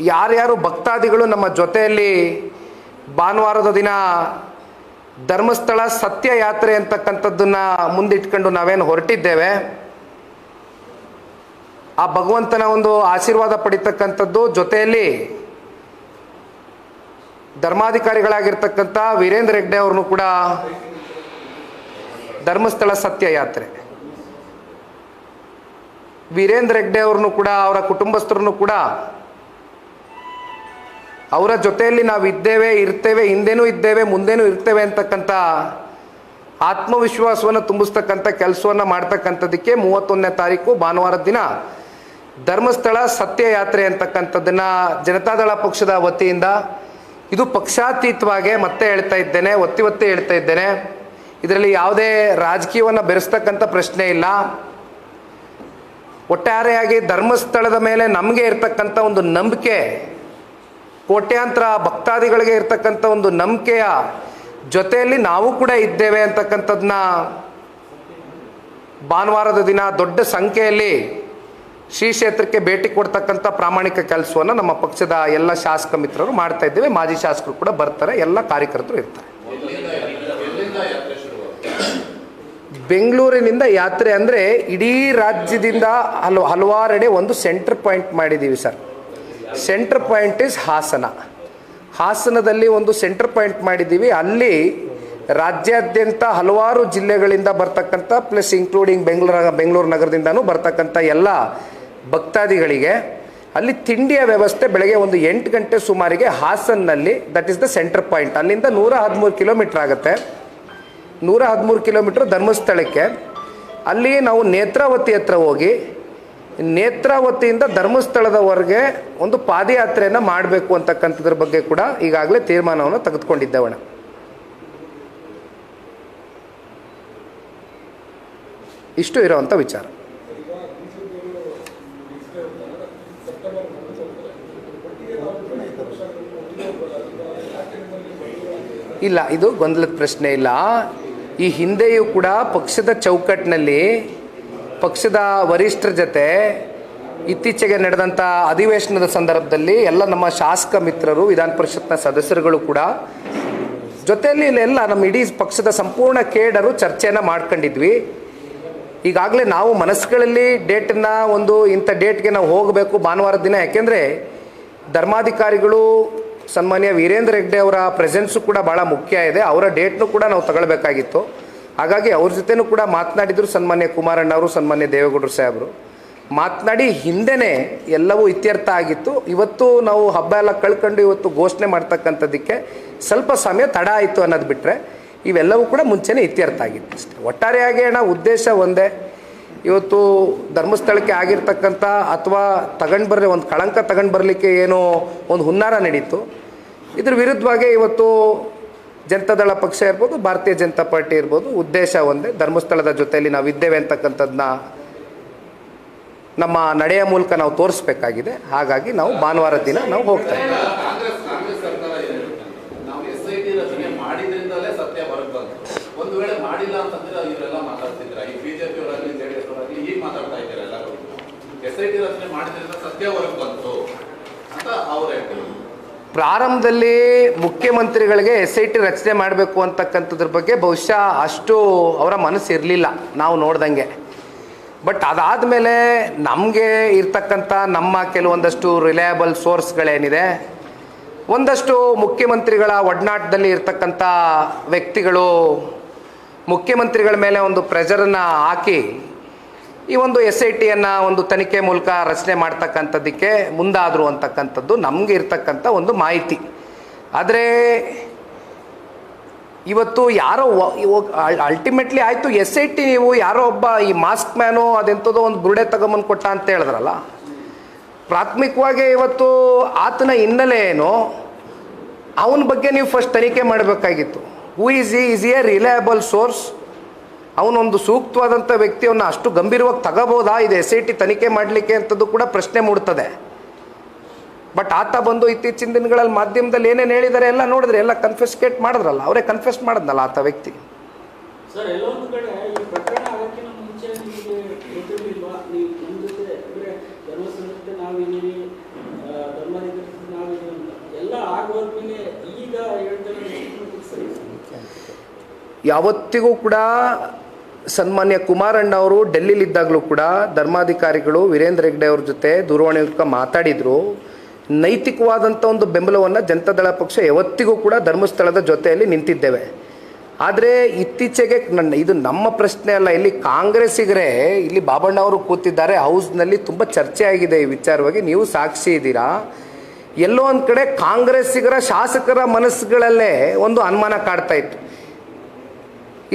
ಯಾರ್ಯಾರು ಭಕ್ತಾದಿಗಳು ನಮ್ಮ ಜೊತೆಯಲ್ಲಿ ಭಾನುವಾರದ ದಿನ ಧರ್ಮಸ್ಥಳ ಸತ್ಯ ಯಾತ್ರೆ ಅಂತಕ್ಕಂಥದ್ದನ್ನ ಮುಂದಿಟ್ಕೊಂಡು ನಾವೇನು ಹೊರಟಿದ್ದೇವೆ. ಆ ಭಗವಂತನ ಒಂದು ಆಶೀರ್ವಾದ ಪಡಿತಕ್ಕಂಥದ್ದು ಜೊತೆಯಲ್ಲಿ ಧರ್ಮಾಧಿಕಾರಿಗಳಾಗಿರ್ತಕ್ಕಂಥ ವೀರೇಂದ್ರ ಹೆಗ್ಡೆ ಅವ್ರನ್ನು ಕೂಡ ಧರ್ಮಸ್ಥಳ ಸತ್ಯ ಯಾತ್ರೆ ವೀರೇಂದ್ರ ಹೆಗ್ಡೆ ಅವ್ರನ್ನು ಕೂಡ, ಅವರ ಕುಟುಂಬಸ್ಥರನ್ನು ಕೂಡ ಅವರ ಜೊತೆಯಲ್ಲಿ ನಾವು ಇದ್ದೇವೆ, ಇರ್ತೇವೆ, ಹಿಂದೆನೂ ಇದ್ದೇವೆ, ಮುಂದೆನೂ ಇರ್ತೇವೆ ಅಂತಕ್ಕಂಥ ಆತ್ಮವಿಶ್ವಾಸವನ್ನು ತುಂಬಿಸ್ತಕ್ಕಂಥ ಕೆಲಸವನ್ನು ಮಾಡ್ತಕ್ಕಂಥದ್ದಕ್ಕೆ ಮೂವತ್ತೊಂದನೇ ತಾರೀಕು ಭಾನುವಾರದ ದಿನ ಧರ್ಮಸ್ಥಳ ಸತ್ಯ ಯಾತ್ರೆ ಅಂತಕ್ಕಂಥದ್ದನ್ನ ಜನತಾದಳ ಪಕ್ಷದ ವತಿಯಿಂದ ಇದು ಪಕ್ಷಾತೀತವಾಗಿ ಮತ್ತೆ ಹೇಳ್ತಾ ಇದ್ದೇನೆ, ಒತ್ತಿ ಒತ್ತಿ ಹೇಳ್ತಾ ಇದ್ದೇನೆ. ಇದರಲ್ಲಿ ಯಾವುದೇ ರಾಜಕೀಯವನ್ನು ಬೆರೆಸ್ತಕ್ಕಂಥ ಪ್ರಶ್ನೆ ಇಲ್ಲ. ಒಟ್ಟಾರೆಯಾಗಿ ಧರ್ಮಸ್ಥಳದ ಮೇಲೆ ನಮಗೆ ಇರ್ತಕ್ಕಂಥ ಒಂದು ನಂಬಿಕೆ, ಕೋಟ್ಯಾಂತರ ಭಕ್ತಾದಿಗಳಿಗೆ ಇರ್ತಕ್ಕಂಥ ಒಂದು ನಂಬಿಕೆಯ ಜೊತೆಯಲ್ಲಿ ನಾವು ಕೂಡ ಇದ್ದೇವೆ ಅಂತಕ್ಕಂಥದ್ದನ್ನ ಭಾನುವಾರದ ದಿನ ದೊಡ್ಡ ಸಂಖ್ಯೆಯಲ್ಲಿ ಶ್ರೀ ಕ್ಷೇತ್ರಕ್ಕೆ ಭೇಟಿ ಕೊಡ್ತಕ್ಕಂಥ ಪ್ರಾಮಾಣಿಕ ಕೆಲಸವನ್ನು ನಮ್ಮ ಪಕ್ಷದ ಎಲ್ಲ ಶಾಸಕ ಮಿತ್ರರು ಮಾಡ್ತಾ ಇದ್ದೇವೆ. ಮಾಜಿ ಶಾಸಕರು ಕೂಡ ಬರ್ತಾರೆ. ಎಲ್ಲ ಕಾರ್ಯಕರ್ತರು ಇರ್ತಾರೆ. ಬೆಂಗಳೂರಿನಿಂದ ಯಾತ್ರೆ ಅಂದರೆ ಇಡೀ ರಾಜ್ಯದಿಂದ ಹಲವು ಹಲವಾರೆಡೆ ಒಂದು ಸೆಂಟರ್ ಪಾಯಿಂಟ್ ಮಾಡಿದ್ದೀವಿ sir. Centre point is Hassan. ಹಾಸನದಲ್ಲಿ ಒಂದು ಸೆಂಟರ್ ಪಾಯಿಂಟ್ ಮಾಡಿದ್ದೀವಿ. ಅಲ್ಲಿ ರಾಜ್ಯಾದ್ಯಂತ ಹಲವಾರು ಜಿಲ್ಲೆಗಳಿಂದ ಬರ್ತಕ್ಕಂಥ ಪ್ಲಸ್ ಇನ್ಕ್ಲೂಡಿಂಗ್ ಬೆಂಗಳೂರು ಬೆಂಗಳೂರು ನಗರದಿಂದನೂ ಬರ್ತಕ್ಕಂಥ ಎಲ್ಲ ಭಕ್ತಾದಿಗಳಿಗೆ ಅಲ್ಲಿ ತಿಂಡಿಯ ವ್ಯವಸ್ಥೆ ಬೆಳಗ್ಗೆ ಒಂದು ಎಂಟು ಗಂಟೆ ಸುಮಾರಿಗೆ ಹಾಸನ್ನಲ್ಲಿ that is the centre point ಅಲ್ಲಿಂದ ನೂರ ಹದಿಮೂರು ಕಿಲೋಮೀಟ್ರ್ ಆಗುತ್ತೆ. ನೂರ ಹದಿಮೂರು ಕಿಲೋಮೀಟ್ರ್ ಧರ್ಮಸ್ಥಳಕ್ಕೆ. ಅಲ್ಲಿ ನಾವು ನೇತ್ರಾವತಿ ಹತ್ರ ಹೋಗಿ, ನೇತ್ರಾವತಿಯಿಂದ ಧರ್ಮಸ್ಥಳದವರೆಗೆ ಒಂದು ಪಾದಯಾತ್ರೆಯನ್ನು ಮಾಡಬೇಕು ಅಂತಕ್ಕಂಥದ್ರ ಬಗ್ಗೆ ಕೂಡ ಈಗಾಗಲೇ ತೀರ್ಮಾನವನ್ನು ತೆಗೆದುಕೊಂಡಿದ್ದೇವಣ ಇಷ್ಟು ಇರೋವಂಥ ವಿಚಾರ. ಇಲ್ಲ, ಇದು ಗೊಂದಲದ ಪ್ರಶ್ನೆ ಇಲ್ಲ. ಈ ಹಿಂದೆಯೂ ಕೂಡ ಪಕ್ಷದ ಚೌಕಟ್ಟಿನಲ್ಲಿ ಪಕ್ಷದ ವರಿಷ್ಠರ ಜೊತೆ ಇತ್ತೀಚೆಗೆ ನಡೆದಂಥ ಅಧಿವೇಶನದ ಸಂದರ್ಭದಲ್ಲಿ ಎಲ್ಲ ನಮ್ಮ ಶಾಸಕ ಮಿತ್ರರು, ವಿಧಾನ ಪರಿಷತ್ನ ಸದಸ್ಯರುಗಳು ಕೂಡ ಜೊತೆಯಲ್ಲಿ ಇಲ್ಲೆಲ್ಲ ನಮ್ಮ ಇಡೀ ಪಕ್ಷದ ಸಂಪೂರ್ಣ ಕೇಡರು ಚರ್ಚೆಯನ್ನು ಮಾಡ್ಕೊಂಡಿದ್ವಿ. ಈಗಾಗಲೇ ನಾವು ಮನಸ್ಸುಗಳಲ್ಲಿ ಡೇಟನ್ನ ಒಂದು ಇಂಥ ಡೇಟ್ಗೆ ನಾವು ಹೋಗಬೇಕು ಭಾನುವಾರ ದಿನ. ಯಾಕೆಂದರೆ ಧರ್ಮಾಧಿಕಾರಿಗಳು ಸನ್ಮಾನ್ಯ ವೀರೇಂದ್ರ ಹೆಗ್ಡೆ ಅವರ ಪ್ರೆಸೆನ್ಸು ಕೂಡ ಭಾಳ ಮುಖ್ಯ ಇದೆ. ಅವರ ಡೇಟ್ನು ಕೂಡ ನಾವು ತಗೊಳ್ಬೇಕಾಗಿತ್ತು. ಹಾಗಾಗಿ ಅವ್ರ ಜೊತೆನೂ ಕೂಡ ಮಾತನಾಡಿದ್ರು ಸನ್ಮಾನ್ಯ ಕುಮಾರಣ್ಣ ಅವರು, ಸನ್ಮಾನ್ಯ ದೇವೇಗೌಡರು ಸಾಹೇಬರು. ಮಾತನಾಡಿ ಹಿಂದೆನೇ ಎಲ್ಲವೂ ಇತ್ಯರ್ಥ ಆಗಿತ್ತು. ಇವತ್ತು ನಾವು ಹಬ್ಬ ಎಲ್ಲ ಕಳ್ಕೊಂಡು ಇವತ್ತು ಘೋಷಣೆ ಮಾಡ್ತಕ್ಕಂಥದ್ದಕ್ಕೆ ಸ್ವಲ್ಪ ಸಮಯ ತಡ ಆಯಿತು ಅನ್ನೋದು ಬಿಟ್ಟರೆ ಇವೆಲ್ಲವೂ ಕೂಡ ಮುಂಚೆನೇ ಇತ್ಯರ್ಥ ಆಗಿತ್ತು ಅಷ್ಟೇ. ಒಟ್ಟಾರೆಯಾಗಿ ಅಣ್ಣ, ಉದ್ದೇಶ ಒಂದೇ. ಇವತ್ತು ಧರ್ಮಸ್ಥಳಕ್ಕೆ ಆಗಿರ್ತಕ್ಕಂಥ ಅಥವಾ ತಗೊಂಡು ಬರಲಿ ಒಂದು ಕಳಂಕ ತಗೊಂಡು ಬರಲಿಕ್ಕೆ ಏನೋ ಒಂದು ಹುನ್ನಾರ ನಡೀತು. ಇದ್ರ ವಿರುದ್ಧವಾಗಿ ಇವತ್ತು ಜನತಾದಳ ಪಕ್ಷ ಇರ್ಬೋದು, ಭಾರತೀಯ ಜನತಾ ಪಾರ್ಟಿ ಇರ್ಬೋದು, ಉದ್ದೇಶ ಒಂದೇ, ಧರ್ಮಸ್ಥಳದ ಜೊತೆಯಲ್ಲಿ ನಾವು ಇದ್ದೇವೆ ಅಂತಕ್ಕಂಥದ್ದನ್ನ ನಮ್ಮ ನಡೆಯ ಮೂಲಕ ನಾವು ತೋರಿಸ್ಬೇಕಾಗಿದೆ. ಹಾಗಾಗಿ ನಾವು ಭಾನುವಾರ ದಿನ ನಾವು ಹೋಗ್ತಾ ಇದ್ದೀವಿ. ಹೇಳ್ತಾರೆ ಪ್ರಾರಂಭದಲ್ಲಿ ಮುಖ್ಯಮಂತ್ರಿಗಳಿಗೆ ಎಸ್ ಐ ಟಿ ರಚನೆ ಮಾಡಬೇಕು ಅಂತಕ್ಕಂಥದ್ರ ಬಗ್ಗೆ ಬಹುಶಃ ಅಷ್ಟು ಅವರ ಮನಸ್ಸು ಇರಲಿಲ್ಲ ನಾವು ನೋಡ್ದಂಗೆ. ಬಟ್ ಅದಾದಮೇಲೆ ನಮಗೆ ಇರ್ತಕ್ಕಂಥ ನಮ್ಮ ಕೆಲವೊಂದಷ್ಟು ರಿಲಯಬಲ್ ಸೋರ್ಸ್ಗಳೇನಿದೆ ಒಂದಷ್ಟು ಮುಖ್ಯಮಂತ್ರಿಗಳ ಒಡನಾಟದಲ್ಲಿ ಇರ್ತಕ್ಕಂಥ ವ್ಯಕ್ತಿಗಳು ಮುಖ್ಯಮಂತ್ರಿಗಳ ಮೇಲೆ ಒಂದು ಪ್ರೆಷರನ್ನು ಹಾಕಿ ಈ ಒಂದು ಎಸ್ ಐ ಟಿಯನ್ನು ಒಂದು ತನಿಖೆ ಮೂಲಕ ರಚನೆ ಮಾಡ್ತಕ್ಕಂಥದ್ದಕ್ಕೆ ಮುಂದಾದರು ಅಂತಕ್ಕಂಥದ್ದು ನಮಗೆ ಇರ್ತಕ್ಕಂಥ ಒಂದು ಮಾಹಿತಿ. ಆದರೆ ಇವತ್ತು ಯಾರೋ ಅಲ್ಟಿಮೇಟ್ಲಿ ಆಯಿತು ಎಸ್ ಐ ಟಿ ನೀವು ಯಾರೋ ಒಬ್ಬ ಈ ಮಾಸ್ಕ್ ಮ್ಯಾನು ಅದೆಂಥದೋ ಒಂದು ಬುರುಡೆ ತಗೊಂಬಂದು ಕೊಟ್ಟ ಅಂತ ಹೇಳಿದ್ರಲ್ಲ, ಪ್ರಾಥಮಿಕವಾಗಿ ಇವತ್ತು ಆತನ ಹಿನ್ನೆಲೆ ಏನು, ಅವನ ಬಗ್ಗೆ ನೀವು ಫಸ್ಟ್ ತನಿಖೆ ಮಾಡಬೇಕಾಗಿತ್ತು. ಹೂ ಈಸ್ ಈ ಈಸ್ ಎ ರಿಲಯಬಲ್ ಸೋರ್ಸ್ ಅವನೊಂದು ಸೂಕ್ತವಾದಂಥ ವ್ಯಕ್ತಿಯನ್ನು ಅಷ್ಟು ಗಂಭೀರವಾಗಿ ತಗೋಬೋದಾ ಇದು ಎಸ್ ಐ ಟಿ ತನಿಖೆ ಮಾಡಲಿಕ್ಕೆ ಅಂತದ್ದು ಕೂಡ ಪ್ರಶ್ನೆ ಮೂಡ್ತದೆ. ಬಟ್ ಆತ ಬಂದು ಇತ್ತೀಚಿನ ದಿನಗಳಲ್ಲಿ ಮಾಧ್ಯಮದಲ್ಲಿ ಏನೇನು ಹೇಳಿದ್ದಾರೆ ಎಲ್ಲ ನೋಡಿದ್ರೆ ಎಲ್ಲ ಕನ್ಫೆಸ್ಕೇಟ್ ಮಾಡಿದ್ರಲ್ಲ ಅವರೇ ಕನ್ಫೆಸ್ ಮಾಡಿದ್ನಲ್ಲ ಆತ ವ್ಯಕ್ತಿ. ಯಾವತ್ತಿಗೂ ಕೂಡ ಸನ್ಮಾನ್ಯ ಕುಮಾರಣ್ಣ ಅವರು ಡೆಲ್ಲಿಲಿದ್ದಾಗಲೂ ಕೂಡ ಧರ್ಮಾಧಿಕಾರಿಗಳು ವೀರೇಂದ್ರ ಹೆಗ್ಡೆ ಅವ್ರ ಜೊತೆ ದೂರವಾಣಿ ಮೂಲಕ ಮಾತಾಡಿದ್ರು. ನೈತಿಕವಾದಂಥ ಒಂದು ಬೆಂಬಲವನ್ನು ಜನತಾದಳ ಪಕ್ಷ ಯಾವತ್ತಿಗೂ ಕೂಡ ಧರ್ಮಸ್ಥಳದ ಜೊತೆಯಲ್ಲಿ ನಿಂತಿದ್ದೇವೆ. ಆದರೆ ಇತ್ತೀಚೆಗೆ ನನ್ನ, ಇದು ನಮ್ಮ ಪ್ರಶ್ನೆ ಅಲ್ಲ, ಇಲ್ಲಿ ಕಾಂಗ್ರೆಸ್ಸಿಗರೇ, ಇಲ್ಲಿ ಬಾಬಣ್ಣ ಅವರು ಕೂತಿದ್ದಾರೆ, ಹೌಸ್ನಲ್ಲಿ ತುಂಬ ಚರ್ಚೆ ಆಗಿದೆ ಈ ವಿಚಾರವಾಗಿ, ನೀವು ಸಾಕ್ಷಿ ಇದ್ದೀರಾ? ಎಲ್ಲೋ ಒಂದು ಕಡೆ ಕಾಂಗ್ರೆಸ್ಸಿಗರ ಶಾಸಕರ ಮನಸ್ಸುಗಳಲ್ಲೇ ಒಂದು ಅನುಮಾನ ಕಾಡ್ತಾ ಇತ್ತು.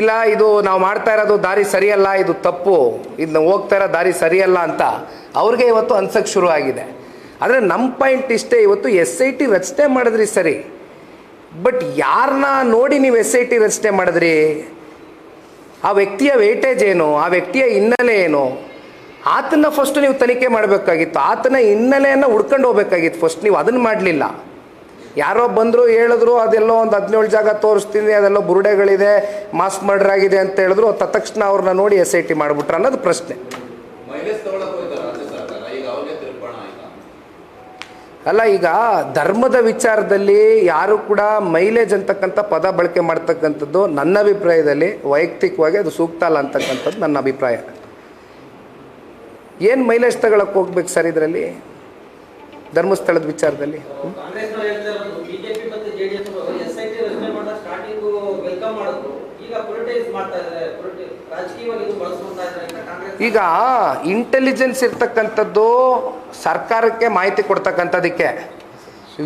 ಇಲ್ಲ, ಇದು ನಾವು ಮಾಡ್ತಾ ಇರೋದು ದಾರಿ ಸರಿಯಲ್ಲ, ಇದು ತಪ್ಪು ಇದನ್ನ ಹೋಗ್ತಾ ಇರೋ ದಾರಿ ಸರಿಯಲ್ಲ ಅಂತ ಅವ್ರಿಗೆ ಇವತ್ತು ಅನ್ಸಕ್ಕೆ ಶುರು ಆಗಿದೆ ಆದರೆ ನಮ್ಮ ಪಾಯಿಂಟ್ ಇಷ್ಟೇ, ಇವತ್ತು ಎಸ್ ಐ ಟಿ ರಚನೆ ಮಾಡಿದ್ರಿ ಸರಿ. ಬಟ್ ಯಾರನ್ನ ನೋಡಿ ನೀವು ಎಸ್ ಐ ಟಿ ರಚನೆ ಮಾಡಿದ್ರಿ? ಆ ವ್ಯಕ್ತಿಯ ವೇಟೇಜ್ ಏನು, ಆ ವ್ಯಕ್ತಿಯ ಹಿನ್ನೆಲೆ ಏನು? ಆತನ ಫಸ್ಟ್ ನೀವು ತನಿಖೆ ಮಾಡಬೇಕಾಗಿತ್ತು, ಆತನ ಹಿನ್ನೆಲೆಯನ್ನು ಹುಡ್ಕೊಂಡು ಹೋಗ್ಬೇಕಾಗಿತ್ತು ಫಸ್ಟ್ ನೀವು ಅದನ್ನು ಮಾಡಲಿಲ್ಲ. ಯಾರೋ ಬಂದರು ಹೇಳಿದ್ರು ಅದೆಲ್ಲೋ ಒಂದು ಹದಿನೇಳು ಜಾಗ ತೋರಿಸ್ತೀನಿ ಅದೆಲ್ಲೋ ಬುರುಡೆಗಳಿದೆ ಮಾಸ್ ಮರ್ಡರ್ ಆಗಿದೆ ಅಂತ ಹೇಳಿದ್ರು ತಕ್ಷಣ ಅವ್ರನ್ನ ನೋಡಿ ಎಸ್ ಐ ಟಿ ಮಾಡಿಬಿಟ್ರೆ ಅನ್ನೋದು ಪ್ರಶ್ನೆ. ಅಲ್ಲ ಈಗ ಧರ್ಮದ ವಿಚಾರದಲ್ಲಿ ಯಾರು ಕೂಡ ಮೈಲೇಜ್ ಅಂತಕ್ಕಂಥ ಪದ ಬಳಕೆ ಮಾಡ್ತಕ್ಕಂಥದ್ದು ನನ್ನ ಅಭಿಪ್ರಾಯದಲ್ಲಿ ವೈಯಕ್ತಿಕವಾಗಿ ಅದು ಸೂಕ್ತ ಅಲ್ಲ ಅಂತಕ್ಕಂಥದ್ದು ನನ್ನ ಅಭಿಪ್ರಾಯ. ಏನು ಮೈಲೇಜ್ ತಗೊಳಕ್ಕೆ ಹೋಗ್ಬೇಕು ಸರ್ ಇದರಲ್ಲಿ? ಧರ್ಮಸ್ಥಳದ ವಿಚಾರದಲ್ಲಿ ಕಾಂಗ್ರೆಸ್ನವ್ರು ಹೇಳ್ತಾ ಇರೋದು ಬಿಜೆಪಿ ಮತ್ತು ಜೆಡಿಎಸ್ ಎಸ್ ಐ ಟಿ ರಚನೆ ಮಾಡಿದ ಸ್ಟಾರ್ಟಿಂಗು ವೆಲ್ಕಮ್ ಮಾಡಿದ್ರು ಈಗ ಪೊಲಿಟೈಸ್ ಮಾಡ್ತಾ ಇದ್ದಾರೆ ಪೊಲಿಟಿ ರಾಜಕೀಯವಾಗಿ ಇದು ಬಳಸ್ಕೊಳ್ತಾ ಇದ್ದಾರೆ ಅಂತ ಕಾಂಗ್ರೆಸ್ ಈಗ ಇಂಟೆಲಿಜೆನ್ಸ್ ಇರ್ತಕ್ಕಂಥದ್ದು ಸರ್ಕಾರಕ್ಕೆ ಮಾಹಿತಿ ಕೊಡ್ತಕ್ಕಂಥದಕ್ಕೆ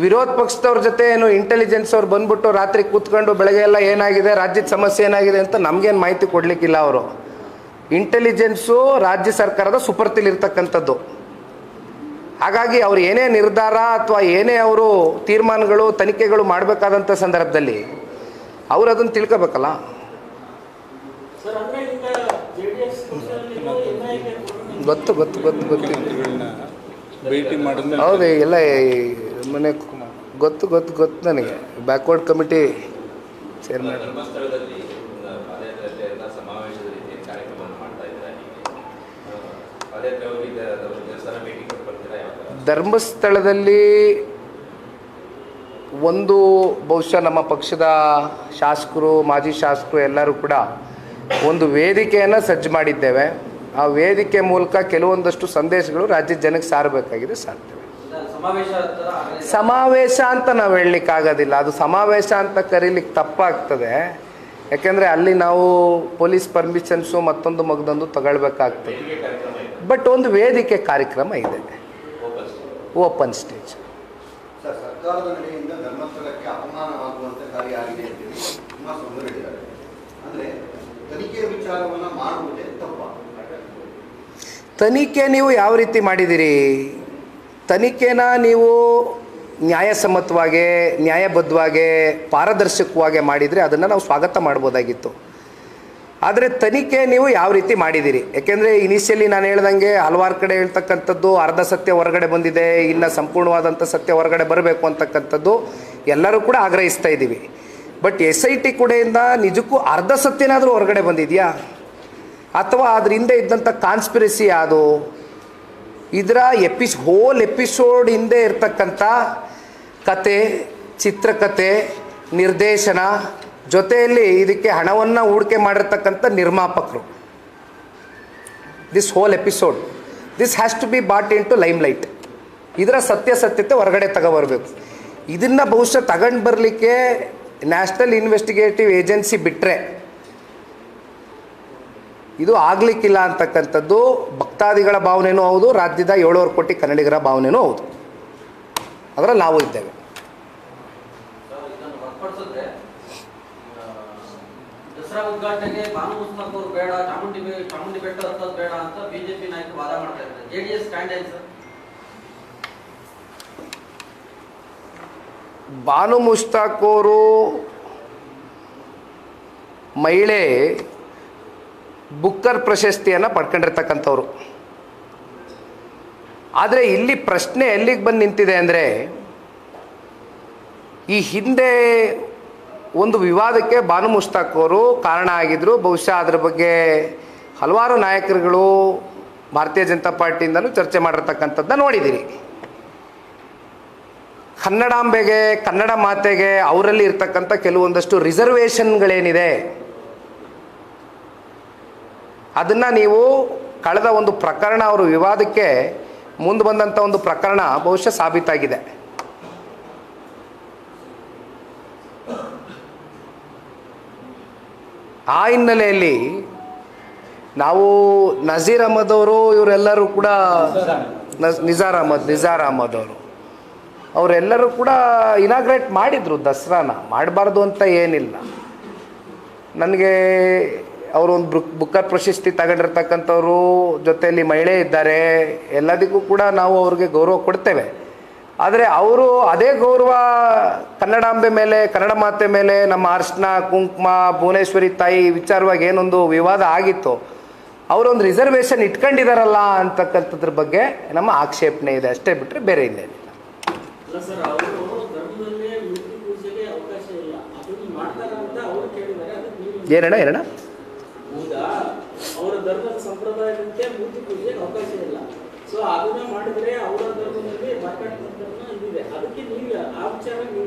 ವಿರೋಧ ಪಕ್ಷದವ್ರ ಜೊತೆ ಏನು ಇಂಟೆಲಿಜೆನ್ಸ್ ಅವ್ರು ಬಂದ್ಬಿಟ್ಟು ರಾತ್ರಿ ಕೂತ್ಕೊಂಡು ಬೆಳಗ್ಗೆ ಎಲ್ಲ ಏನಾಗಿದೆ, ರಾಜ್ಯದ ಸಮಸ್ಯೆ ಏನಾಗಿದೆ ಅಂತ ನಮಗೇನು ಮಾಹಿತಿ ಕೊಡಲಿಕ್ಕಿಲ್ಲ ಅವರು. ಇಂಟೆಲಿಜೆನ್ಸು ರಾಜ್ಯ ಸರ್ಕಾರದ ಸುಪರ್ತಿಲಿರ್ತಕ್ಕಂಥದ್ದು ಹಾಗಾಗಿ ಅವ್ರು ಏನೇ ನಿರ್ಧಾರ ಅಥವಾ ಏನೇ ಅವರು ತೀರ್ಮಾನಗಳು, ತನಿಖೆಗಳು ಮಾಡಬೇಕಾದಂಥ ಸಂದರ್ಭದಲ್ಲಿ ಅವರು ಅದನ್ನು ತಿಳ್ಕೊಬೇಕಲ್ಲ ಸರ್ ಅಂದ್ರೆ ಈಗ ಜೆ ಡಿ ಎಸ್ ಪಕ್ಷದಲ್ಲಿ ಎನ್ ಐ ಗೆ ಗೊತ್ತು ಗೊತ್ತು ಗೊತ್ತು ಗೊತ್ತು. ಭೇಟಿ ಮಾಡಿದ್ಮೇಲೆ ಹೌದು ಎಲ್ಲ ಮನೆ ಗೊತ್ತು ಗೊತ್ತು ಗೊತ್ತು ನನಗೆ. ಬ್ಯಾಕ್ವರ್ಡ್ ಕಮಿಟಿ ಚೇರ್ಮನ್ ಧರ್ಮಸ್ಥಳದಲ್ಲಿ ಒಂದು ಬಹುಶಃ ನಮ್ಮ ಪಕ್ಷದ ಶಾಸಕರು ಮಾಜಿ ಶಾಸಕರು ಎಲ್ಲರೂ ಕೂಡ ಒಂದು ವೇದಿಕೆಯನ್ನು ಸಜ್ಜು ಮಾಡಿದ್ದೇವೆ. ಆ ವೇದಿಕೆ ಮೂಲಕ ಕೆಲವೊಂದಷ್ಟು ಸಂದೇಶಗಳು ರಾಜ್ಯದ ಜನಕ್ಕೆ ಸಾರಬೇಕಾಗಿದೆ ಸಾರ್ತೇವೆ. ಸಮಾವೇಶ ಸಮಾವೇಶ ಅಂತ ನಾವು ಹೇಳಲಿಕ್ಕಾಗೋದಿಲ್ಲ ಅದು ಸಮಾವೇಶ ಅಂತ ಕರೀಲಿಕ್ಕೆ ತಪ್ಪಾಗ್ತದೆ. ಯಾಕೆಂದರೆ ಅಲ್ಲಿ ನಾವು ಪೊಲೀಸ್ ಪರ್ಮಿಷನ್ಸು ಮತ್ತೊಂದು ಮಗದೊಂದು ತಗೊಳ್ಬೇಕಾಗ್ತದೆ. ಬಟ್ ಒಂದು ವೇದಿಕೆ ಕಾರ್ಯಕ್ರಮ ಇದೆ. ಓಪನ್ ಸ್ಟೇಜ್ ಸರ್ ಸರ್ಕಾರದ ನಡೆಯಿಂದ ಧರ್ಮಸ್ಥಳಕ್ಕೆ ಅಪಮಾನವಾಗುವಂತೆ ಕಾರ್ಯಾಗಿದೆ ಅಂತೇಳಿ ಕುಮಾರಸ್ವಾಮಿ ಹೇಳಿದ್ದಾರೆ ಅಂದ್ರೆ ತನಿಖೆ ತನಿಖೆ ನೀವು ಯಾವ ರೀತಿ ಮಾಡಿದಿರಿ? ತನಿಖೆನ ನೀವು ನ್ಯಾಯಸಮ್ಮತವಾಗಿ, ನ್ಯಾಯಬದ್ಧವಾಗಿ, ಪಾರದರ್ಶಕವಾಗಿ ಮಾಡಿದರೆ ಅದನ್ನು ನಾವು ಸ್ವಾಗತ ಮಾಡ್ಬೋದಾಗಿತ್ತು. ಆದರೆ ತನಿಖೆ ನೀವು ಯಾವ ರೀತಿ ಮಾಡಿದಿರಿ? ಯಾಕೆಂದರೆ ಇನಿಷಿಯಲಿ ನಾನು ಹೇಳ್ದಂಗೆ ಹಲವಾರು ಕಡೆ ಹೇಳ್ತಕ್ಕಂಥದ್ದು ಅರ್ಧ ಸತ್ಯ ಹೊರಗಡೆ ಬಂದಿದೆ, ಇನ್ನು ಸಂಪೂರ್ಣವಾದಂಥ ಸತ್ಯ ಹೊರಗಡೆ ಬರಬೇಕು ಅಂತಕ್ಕಂಥದ್ದು ಎಲ್ಲರೂ ಕೂಡ ಆಗ್ರಹಿಸ್ತಾ ಇದ್ದೀವಿ. ಬಟ್ ಎಸ್ ಐ ಟಿ ಕಡೆಯಿಂದ ನಿಜಕ್ಕೂ ಅರ್ಧ ಸತ್ಯನಾದರೂ ಹೊರಗಡೆ ಬಂದಿದೆಯಾ? ಅಥವಾ ಅದ್ರ ಹಿಂದೆ ಇದ್ದಂಥ ಕಾನ್ಸ್ಪಿರಸಿ ಯಾವುದು ಇದರ ಎಪಿಸ್ ಹೋಲ್ ಎಪಿಸೋಡ್ ಹಿಂದೆ ಇರತಕ್ಕಂಥ ಕತೆ, ಚಿತ್ರಕತೆ, ನಿರ್ದೇಶನ ಜೊತೆಯಲ್ಲಿ ಇದಕ್ಕೆ ಹಣವನ್ನು ಹೂಡಿಕೆ ಮಾಡಿರ್ತಕ್ಕಂಥ ನಿರ್ಮಾಪಕರು. This whole episode this has to be brought into limelight ಇದರ ಸತ್ಯಾಸತ್ಯತೆ ಹೊರಗಡೆ ತಗೋಬರ್ಬೇಕು ಇದನ್ನು ಬಹುಶಃ ತಗೊಂಡು ಬರಲಿಕ್ಕೆ ನ್ಯಾಷನಲ್ ಇನ್ವೆಸ್ಟಿಗೇಟಿವ್ ಏಜೆನ್ಸಿ ಬಿಟ್ಟರೆ ಇದು ಆಗಲಿಕ್ಕಿಲ್ಲ ಅಂತಕ್ಕಂಥದ್ದು ಭಕ್ತಾದಿಗಳ ಭಾವನೆಯೂ ಹೌದು, ರಾಜ್ಯದ ಏಳುವರೆ ಕೋಟಿ ಕನ್ನಡಿಗರ ಭಾವನೆಯೂ ಹೌದು. ಅದರಲ್ಲಿ ನಾವು ಇದ್ದೇವೆ. ಬೇಡ, ಚಾಮುಂಡಿ ಚಾಮುಂಡಿ ಬೆಟ್ಟ ಬೇಡ ಅಂತ ಬಿಜೆಪಿ ನಾಯಕರು ವಾದ ಮಾಡ್ತಾ ಇದ್ದಾರೆ. JDS stand sir? Banu Mushtaq ಮಹಿಳೆ ಬುಕ್ಕರ್ ಪ್ರಶಸ್ತಿಯನ್ನು ಪಡ್ಕೊಂಡಿರ್ತಕ್ಕಂಥವ್ರು. ಆದರೆ ಇಲ್ಲಿ ಪ್ರಶ್ನೆ ಎಲ್ಲಿಗೆ ಬಂದು ನಿಂತಿದೆ ಅಂದರೆ, ಈ ಹಿಂದೆ ಒಂದು ವಿವಾದಕ್ಕೆ ಬಾನು ಮುಷ್ತಾಕ್ ಅವರು ಕಾರಣ ಆಗಿದ್ದರು ಬಹುಶಃ ಅದರ ಬಗ್ಗೆ ಹಲವಾರು ನಾಯಕರುಗಳು ಭಾರತೀಯ ಜನತಾ ಪಾರ್ಟಿಯಿಂದಲೂ ಚರ್ಚೆ ಮಾಡಿರ್ತಕ್ಕಂಥದ್ದನ್ನ ನೋಡಿದ್ದೀರಿ ಕನ್ನಡಾಂಬೆಗೆ, ಕನ್ನಡ ಮಾತೆಗೆ ಅವರಲ್ಲಿ ಇರ್ತಕ್ಕಂಥ ಕೆಲವೊಂದಷ್ಟು ರಿಸರ್ವೇಷನ್ಗಳೇನಿದೆ, ಅದನ್ನು ನೀವು ಕಳೆದ ಒಂದು ಪ್ರಕರಣ ಅವರು ವಿವಾದಕ್ಕೆ ಮುಂದೆ ಬಂದಂಥ ಒಂದು ಪ್ರಕರಣ ಬಹುಶಃ ಸಾಬೀತಾಗಿದೆ. ಆ ಹಿನ್ನೆಲೆಯಲ್ಲಿ ನಾವು ನಜೀರ್ ಅಹಮದ್ ಅವರು ಇವರೆಲ್ಲರೂ ಕೂಡ ನಜ್- ನಿಜಾರ್ ಅಹಮದ್ ನಿಜಾರ್ ಅಹಮದ್ ಅವರು. ಅವರೆಲ್ಲರೂ ಕೂಡ ಇನಾಗ್ರೇಟ್ ಮಾಡಿದರು ದಸರಾನ. ಮಾಡಬಾರ್ದು ಅಂತ ಏನಿಲ್ಲ. ನನಗೆ ಅವರು ಒಂದು ಬುಕ್, ಬುಕ್ಕರ್ ಪ್ರಶಸ್ತಿ ತಗೊಂಡಿರ್ತಕ್ಕಂಥವ್ರು ಜೊತೆಯಲ್ಲಿ ಮಹಿಳೆ ಇದ್ದಾರೆ, ಎಲ್ಲದಕ್ಕೂ ಕೂಡ ನಾವು ಅವ್ರಿಗೆ ಗೌರವ ಕೊಡ್ತೇವೆ. ಆದರೆ ಅವರು ಅದೇ ಗೌರವ ಕನ್ನಡಾಂಬೆ ಮೇಲೆ, ಕನ್ನಡ ಮಾತೆ ಮೇಲೆ, ನಮ್ಮ ಅರ್ಶನ, ಕುಂಕುಮ, ಭುವನೇಶ್ವರಿ ತಾಯಿ ವಿಚಾರವಾಗಿ ಏನೊಂದು ವಿವಾದ ಆಗಿತ್ತು, ಅವರೊಂದು ರಿಸರ್ವೇಷನ್ ಇಟ್ಕೊಂಡಿದಾರಲ್ಲ ಅಂತಕ್ಕಂಥದ್ರ ಬಗ್ಗೆ ನಮ್ಮ ಆಕ್ಷೇಪಣೆ ಇದೆ. ಅಷ್ಟೇ ಬಿಟ್ಟರೆ ಬೇರೆ ಇನ್ನೇನಿಲ್ಲ. ಅಲ್ಲ ಸರ್ ಅವರು ಧರ್ಮದಲ್ಲಿ ಮೂರ್ತಿ ಪೂಜೆಗೆ ಅವಕಾಶ ಇಲ್ಲ. ಅದನ್ನು ಮಾಡ್ತಾರ ಅಂತ ಅವರು ಕೇಳಿದ್ದಾರೆ ಅದಕ್ಕೆ ನೀವು ಏನಣ್ಣ ಏನಣ್ಣ ಹೌದಾ? ಅವರ ಧರ್ಮದ ಸಂಪ್ರದಾಯದಂತೆ ಮೂರ್ತಿ ಪೂಜೆಗೆ ಅವಕಾಶ ಇಲ್ಲ. ಸೊ ಅದನ್ನ ಮಾಡಿದ್ರೆ ಅವರ ಧರ್ಮದಲ್ಲಿ ಮಾರ್ಕೆಟ್ ಇದಿದೆ ಅದಕ್ಕೆ ನೀವು ಆ ವಿಚಾರ ನೀವು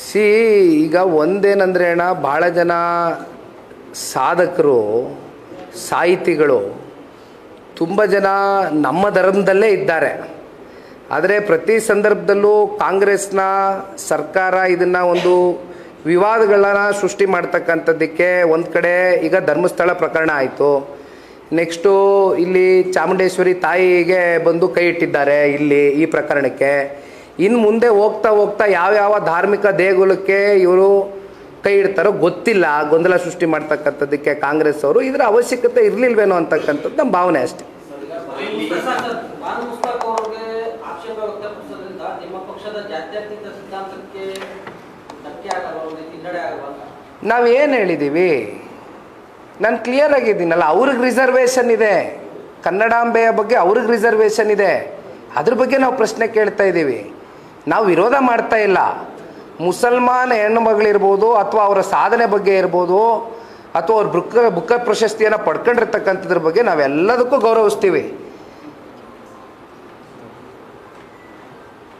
ಸಿ ಈಗ ಒಂದೇನಂದ್ರೆ ಅಣ್ಣ ಭಾಳ ಜನ ಸಾಧಕರು ಸಾಹಿತಿಗಳು ತುಂಬ ಜನ ನಮ್ಮ ಧರ್ಮದಲ್ಲೇ ಇದ್ದಾರೆ. ಆದರೆ ಪ್ರತಿ ಸಂದರ್ಭದಲ್ಲೂ ಕಾಂಗ್ರೆಸ್ನ ಸರ್ಕಾರ ಇದನ್ನು ಒಂದು ವಿವಾದಗಳನ್ನ ಸೃಷ್ಟಿ ಮಾಡ್ತಕ್ಕಂಥದ್ದಕ್ಕೆ ಒಂದು ಕಡೆ ಈಗ ಧರ್ಮಸ್ಥಳ ಪ್ರಕರಣ ಆಯಿತು. ನೆಕ್ಸ್ಟು ಇಲ್ಲಿ ಚಾಮುಂಡೇಶ್ವರಿ ತಾಯಿಗೆ ಬಂದು ಕೈ ಇಟ್ಟಿದ್ದಾರೆ ಇಲ್ಲಿ ಈ ಪ್ರಕರಣಕ್ಕೆ. ಇನ್ನು ಮುಂದೆ ಹೋಗ್ತಾ ಹೋಗ್ತಾ ಯಾವ್ಯಾವ ಧಾರ್ಮಿಕ ದೇಗುಲಕ್ಕೆ ಇವರು ಕೈ ಇಡ್ತಾರೋ ಗೊತ್ತಿಲ್ಲ ಗೊಂದಲ ಸೃಷ್ಟಿ ಮಾಡ್ತಕ್ಕಂಥದ್ದಕ್ಕೆ ಕಾಂಗ್ರೆಸ್ ಅವರು. ಇದರ ಅವಶ್ಯಕತೆ ಇರಲಿಲ್ವೇನೋ ಅಂತಕ್ಕಂಥದ್ದು ನಮ್ಮ ಭಾವನೆ ಅಷ್ಟೇ ಭಾನು ಮುಸ್ತಾಕ್ ಅವರಿಗೆ ಆಕ್ಷೇಪ ವ್ಯಕ್ತಪಡಿಸೋದ್ರಿಂದ ನಿಮ್ಮ ಪಕ್ಷದ ಜಾತ್ಯತೀತ ಸಿದ್ಧಾಂತಕ್ಕೆ ಧಕ್ಕೆ ಆಗಲ್ಲ ಒಂದು ರೀತಿ ಹಿನ್ನಡೆ ಆಗಲ್ಲ ನಾವು ಏನು ಹೇಳಿದ್ದೀವಿ ನಾನು ಕ್ಲಿಯರ್ ಆಗಿದ್ದೀನಲ್ಲ, ಅವ್ರಿಗೆ ರಿಸರ್ವೇಷನ್ ಇದೆ. ಕನ್ನಡಾಂಬೆಯ ಬಗ್ಗೆ ಅವ್ರಿಗೆ ರಿಸರ್ವೇಷನ್ ಇದೆ. ಅದ್ರ ಬಗ್ಗೆ ನಾವು ಪ್ರಶ್ನೆ ಕೇಳ್ತಾ ಇದ್ದೀವಿ. ನಾವು ವಿರೋಧ ಮಾಡ್ತಾ ಇಲ್ಲ. ಮುಸಲ್ಮಾನ್ ಹೆಣ್ಣು ಮಗಳಿರ್ಬೋದು ಅಥವಾ ಅವರ ಸಾಧನೆ ಬಗ್ಗೆ ಇರ್ಬೋದು ಅಥವಾ ಅವ್ರ ಬುಕ್ಕ ಬುಕ್ಕ ಪ್ರಶಸ್ತಿಯನ್ನು ಪಡ್ಕೊಂಡಿರ್ತಕ್ಕಂಥದ್ರ ಬಗ್ಗೆ ನಾವೆಲ್ಲದಕ್ಕೂ ಗೌರವಿಸ್ತೀವಿ.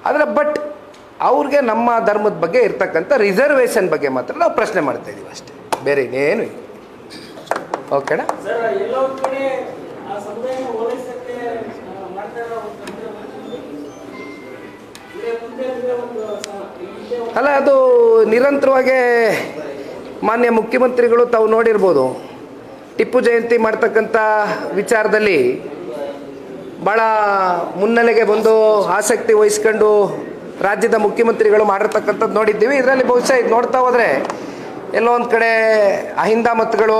ಆದರೆ ಬಟ್ ಅವ್ರಿಗೆ ನಮ್ಮ ಧರ್ಮದ ಬಗ್ಗೆ ಇರ್ತಕ್ಕಂಥ ರಿಸರ್ವೇಶನ್ ಬಗ್ಗೆ ಮಾತ್ರ ನಾವು ಪ್ರಶ್ನೆ ಮಾಡ್ತಾ ಇದ್ದೀವಿ ಅಷ್ಟೇ. ಬೇರೆ ಇನ್ನೇನು ಇಲ್ಲ. ಓಕೆನಾ ಅಲ್ಲ ಅದು ನಿರಂತರವಾಗಿ ಮಾನ್ಯ ಮುಖ್ಯಮಂತ್ರಿಗಳು ತಾವು ನೋಡಿರ್ಬೋದು. ಟಿಪ್ಪು ಜಯಂತಿ ಮಾಡ್ತಕ್ಕಂಥ ವಿಚಾರದಲ್ಲಿ ಭಾಳ ಮುನ್ನೆಲೆಗೆ ಬಂದು ಆಸಕ್ತಿ ವಹಿಸ್ಕೊಂಡು ರಾಜ್ಯದ ಮುಖ್ಯಮಂತ್ರಿಗಳು ಮಾಡಿರ್ತಕ್ಕಂಥದ್ದು ನೋಡಿದ್ದೀವಿ. ಇದರಲ್ಲಿ ಬಹುಶಃ ಇದು ನೋಡ್ತಾ ಹೋದರೆ ಎಲ್ಲೋ ಒಂದು ಕಡೆ ಅಹಿಂದ ಮತಗಳು,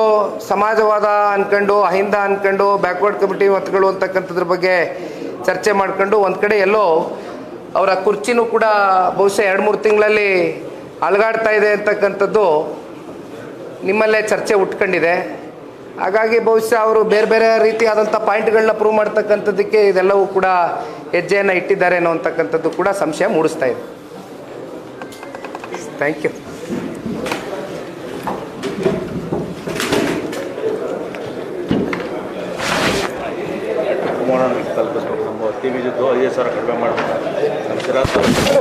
ಸಮಾಜವಾದ ಅಂದ್ಕೊಂಡು ಅಹಿಂದ ಅಂದ್ಕೊಂಡು ಬ್ಯಾಕ್ವರ್ಡ್ ಕಮಿಟಿ ಮತಗಳು ಅಂತಕ್ಕಂಥದ್ರ ಬಗ್ಗೆ ಚರ್ಚೆ ಮಾಡ್ಕೊಂಡು ಒಂದು ಕಡೆ ಎಲ್ಲೋ ಅವರ ಕುರ್ಚಿನೂ ಕೂಡ ಬಹುಶಃ ಎರಡು ಮೂರು ತಿಂಗಳಲ್ಲಿ ಅಲಗಾಡ್ತಾ ಇದೆ ಅಂತಕ್ಕಂಥದ್ದು ನಿಮ್ಮಲ್ಲೇ ಚರ್ಚೆ ಉಟ್ಕೊಂಡಿದೆ. ಹಾಗಾಗಿ ಬಹುಶಃ ಅವರು ಬೇರೆ ಬೇರೆ ರೀತಿಯಾದಂಥ ಪಾಯಿಂಟ್ಗಳನ್ನ ಪ್ರೂವ್ ಮಾಡ್ತಕ್ಕಂಥದ್ದಕ್ಕೆ ಇದೆಲ್ಲವೂ ಕೂಡ ಹೆಜ್ಜೆಯನ್ನು ಇಟ್ಟಿದ್ದಾರೆ ಅನ್ನೋ ಅಂತಕ್ಕಂಥದ್ದು ಕೂಡ ಸಂಶಯ ಮೂಡಿಸ್ತಾ ಇದೆ. ಥ್ಯಾಂಕ್ ಯು ತಲುಪಿಸ್ಬೇಕು ನಮ್ಮ ಟಿ ವಿ ಜೊತೆ ಐದು ಸಾವಿರ ಕಡಿಮೆ ಮಾಡ್ತಾರೆ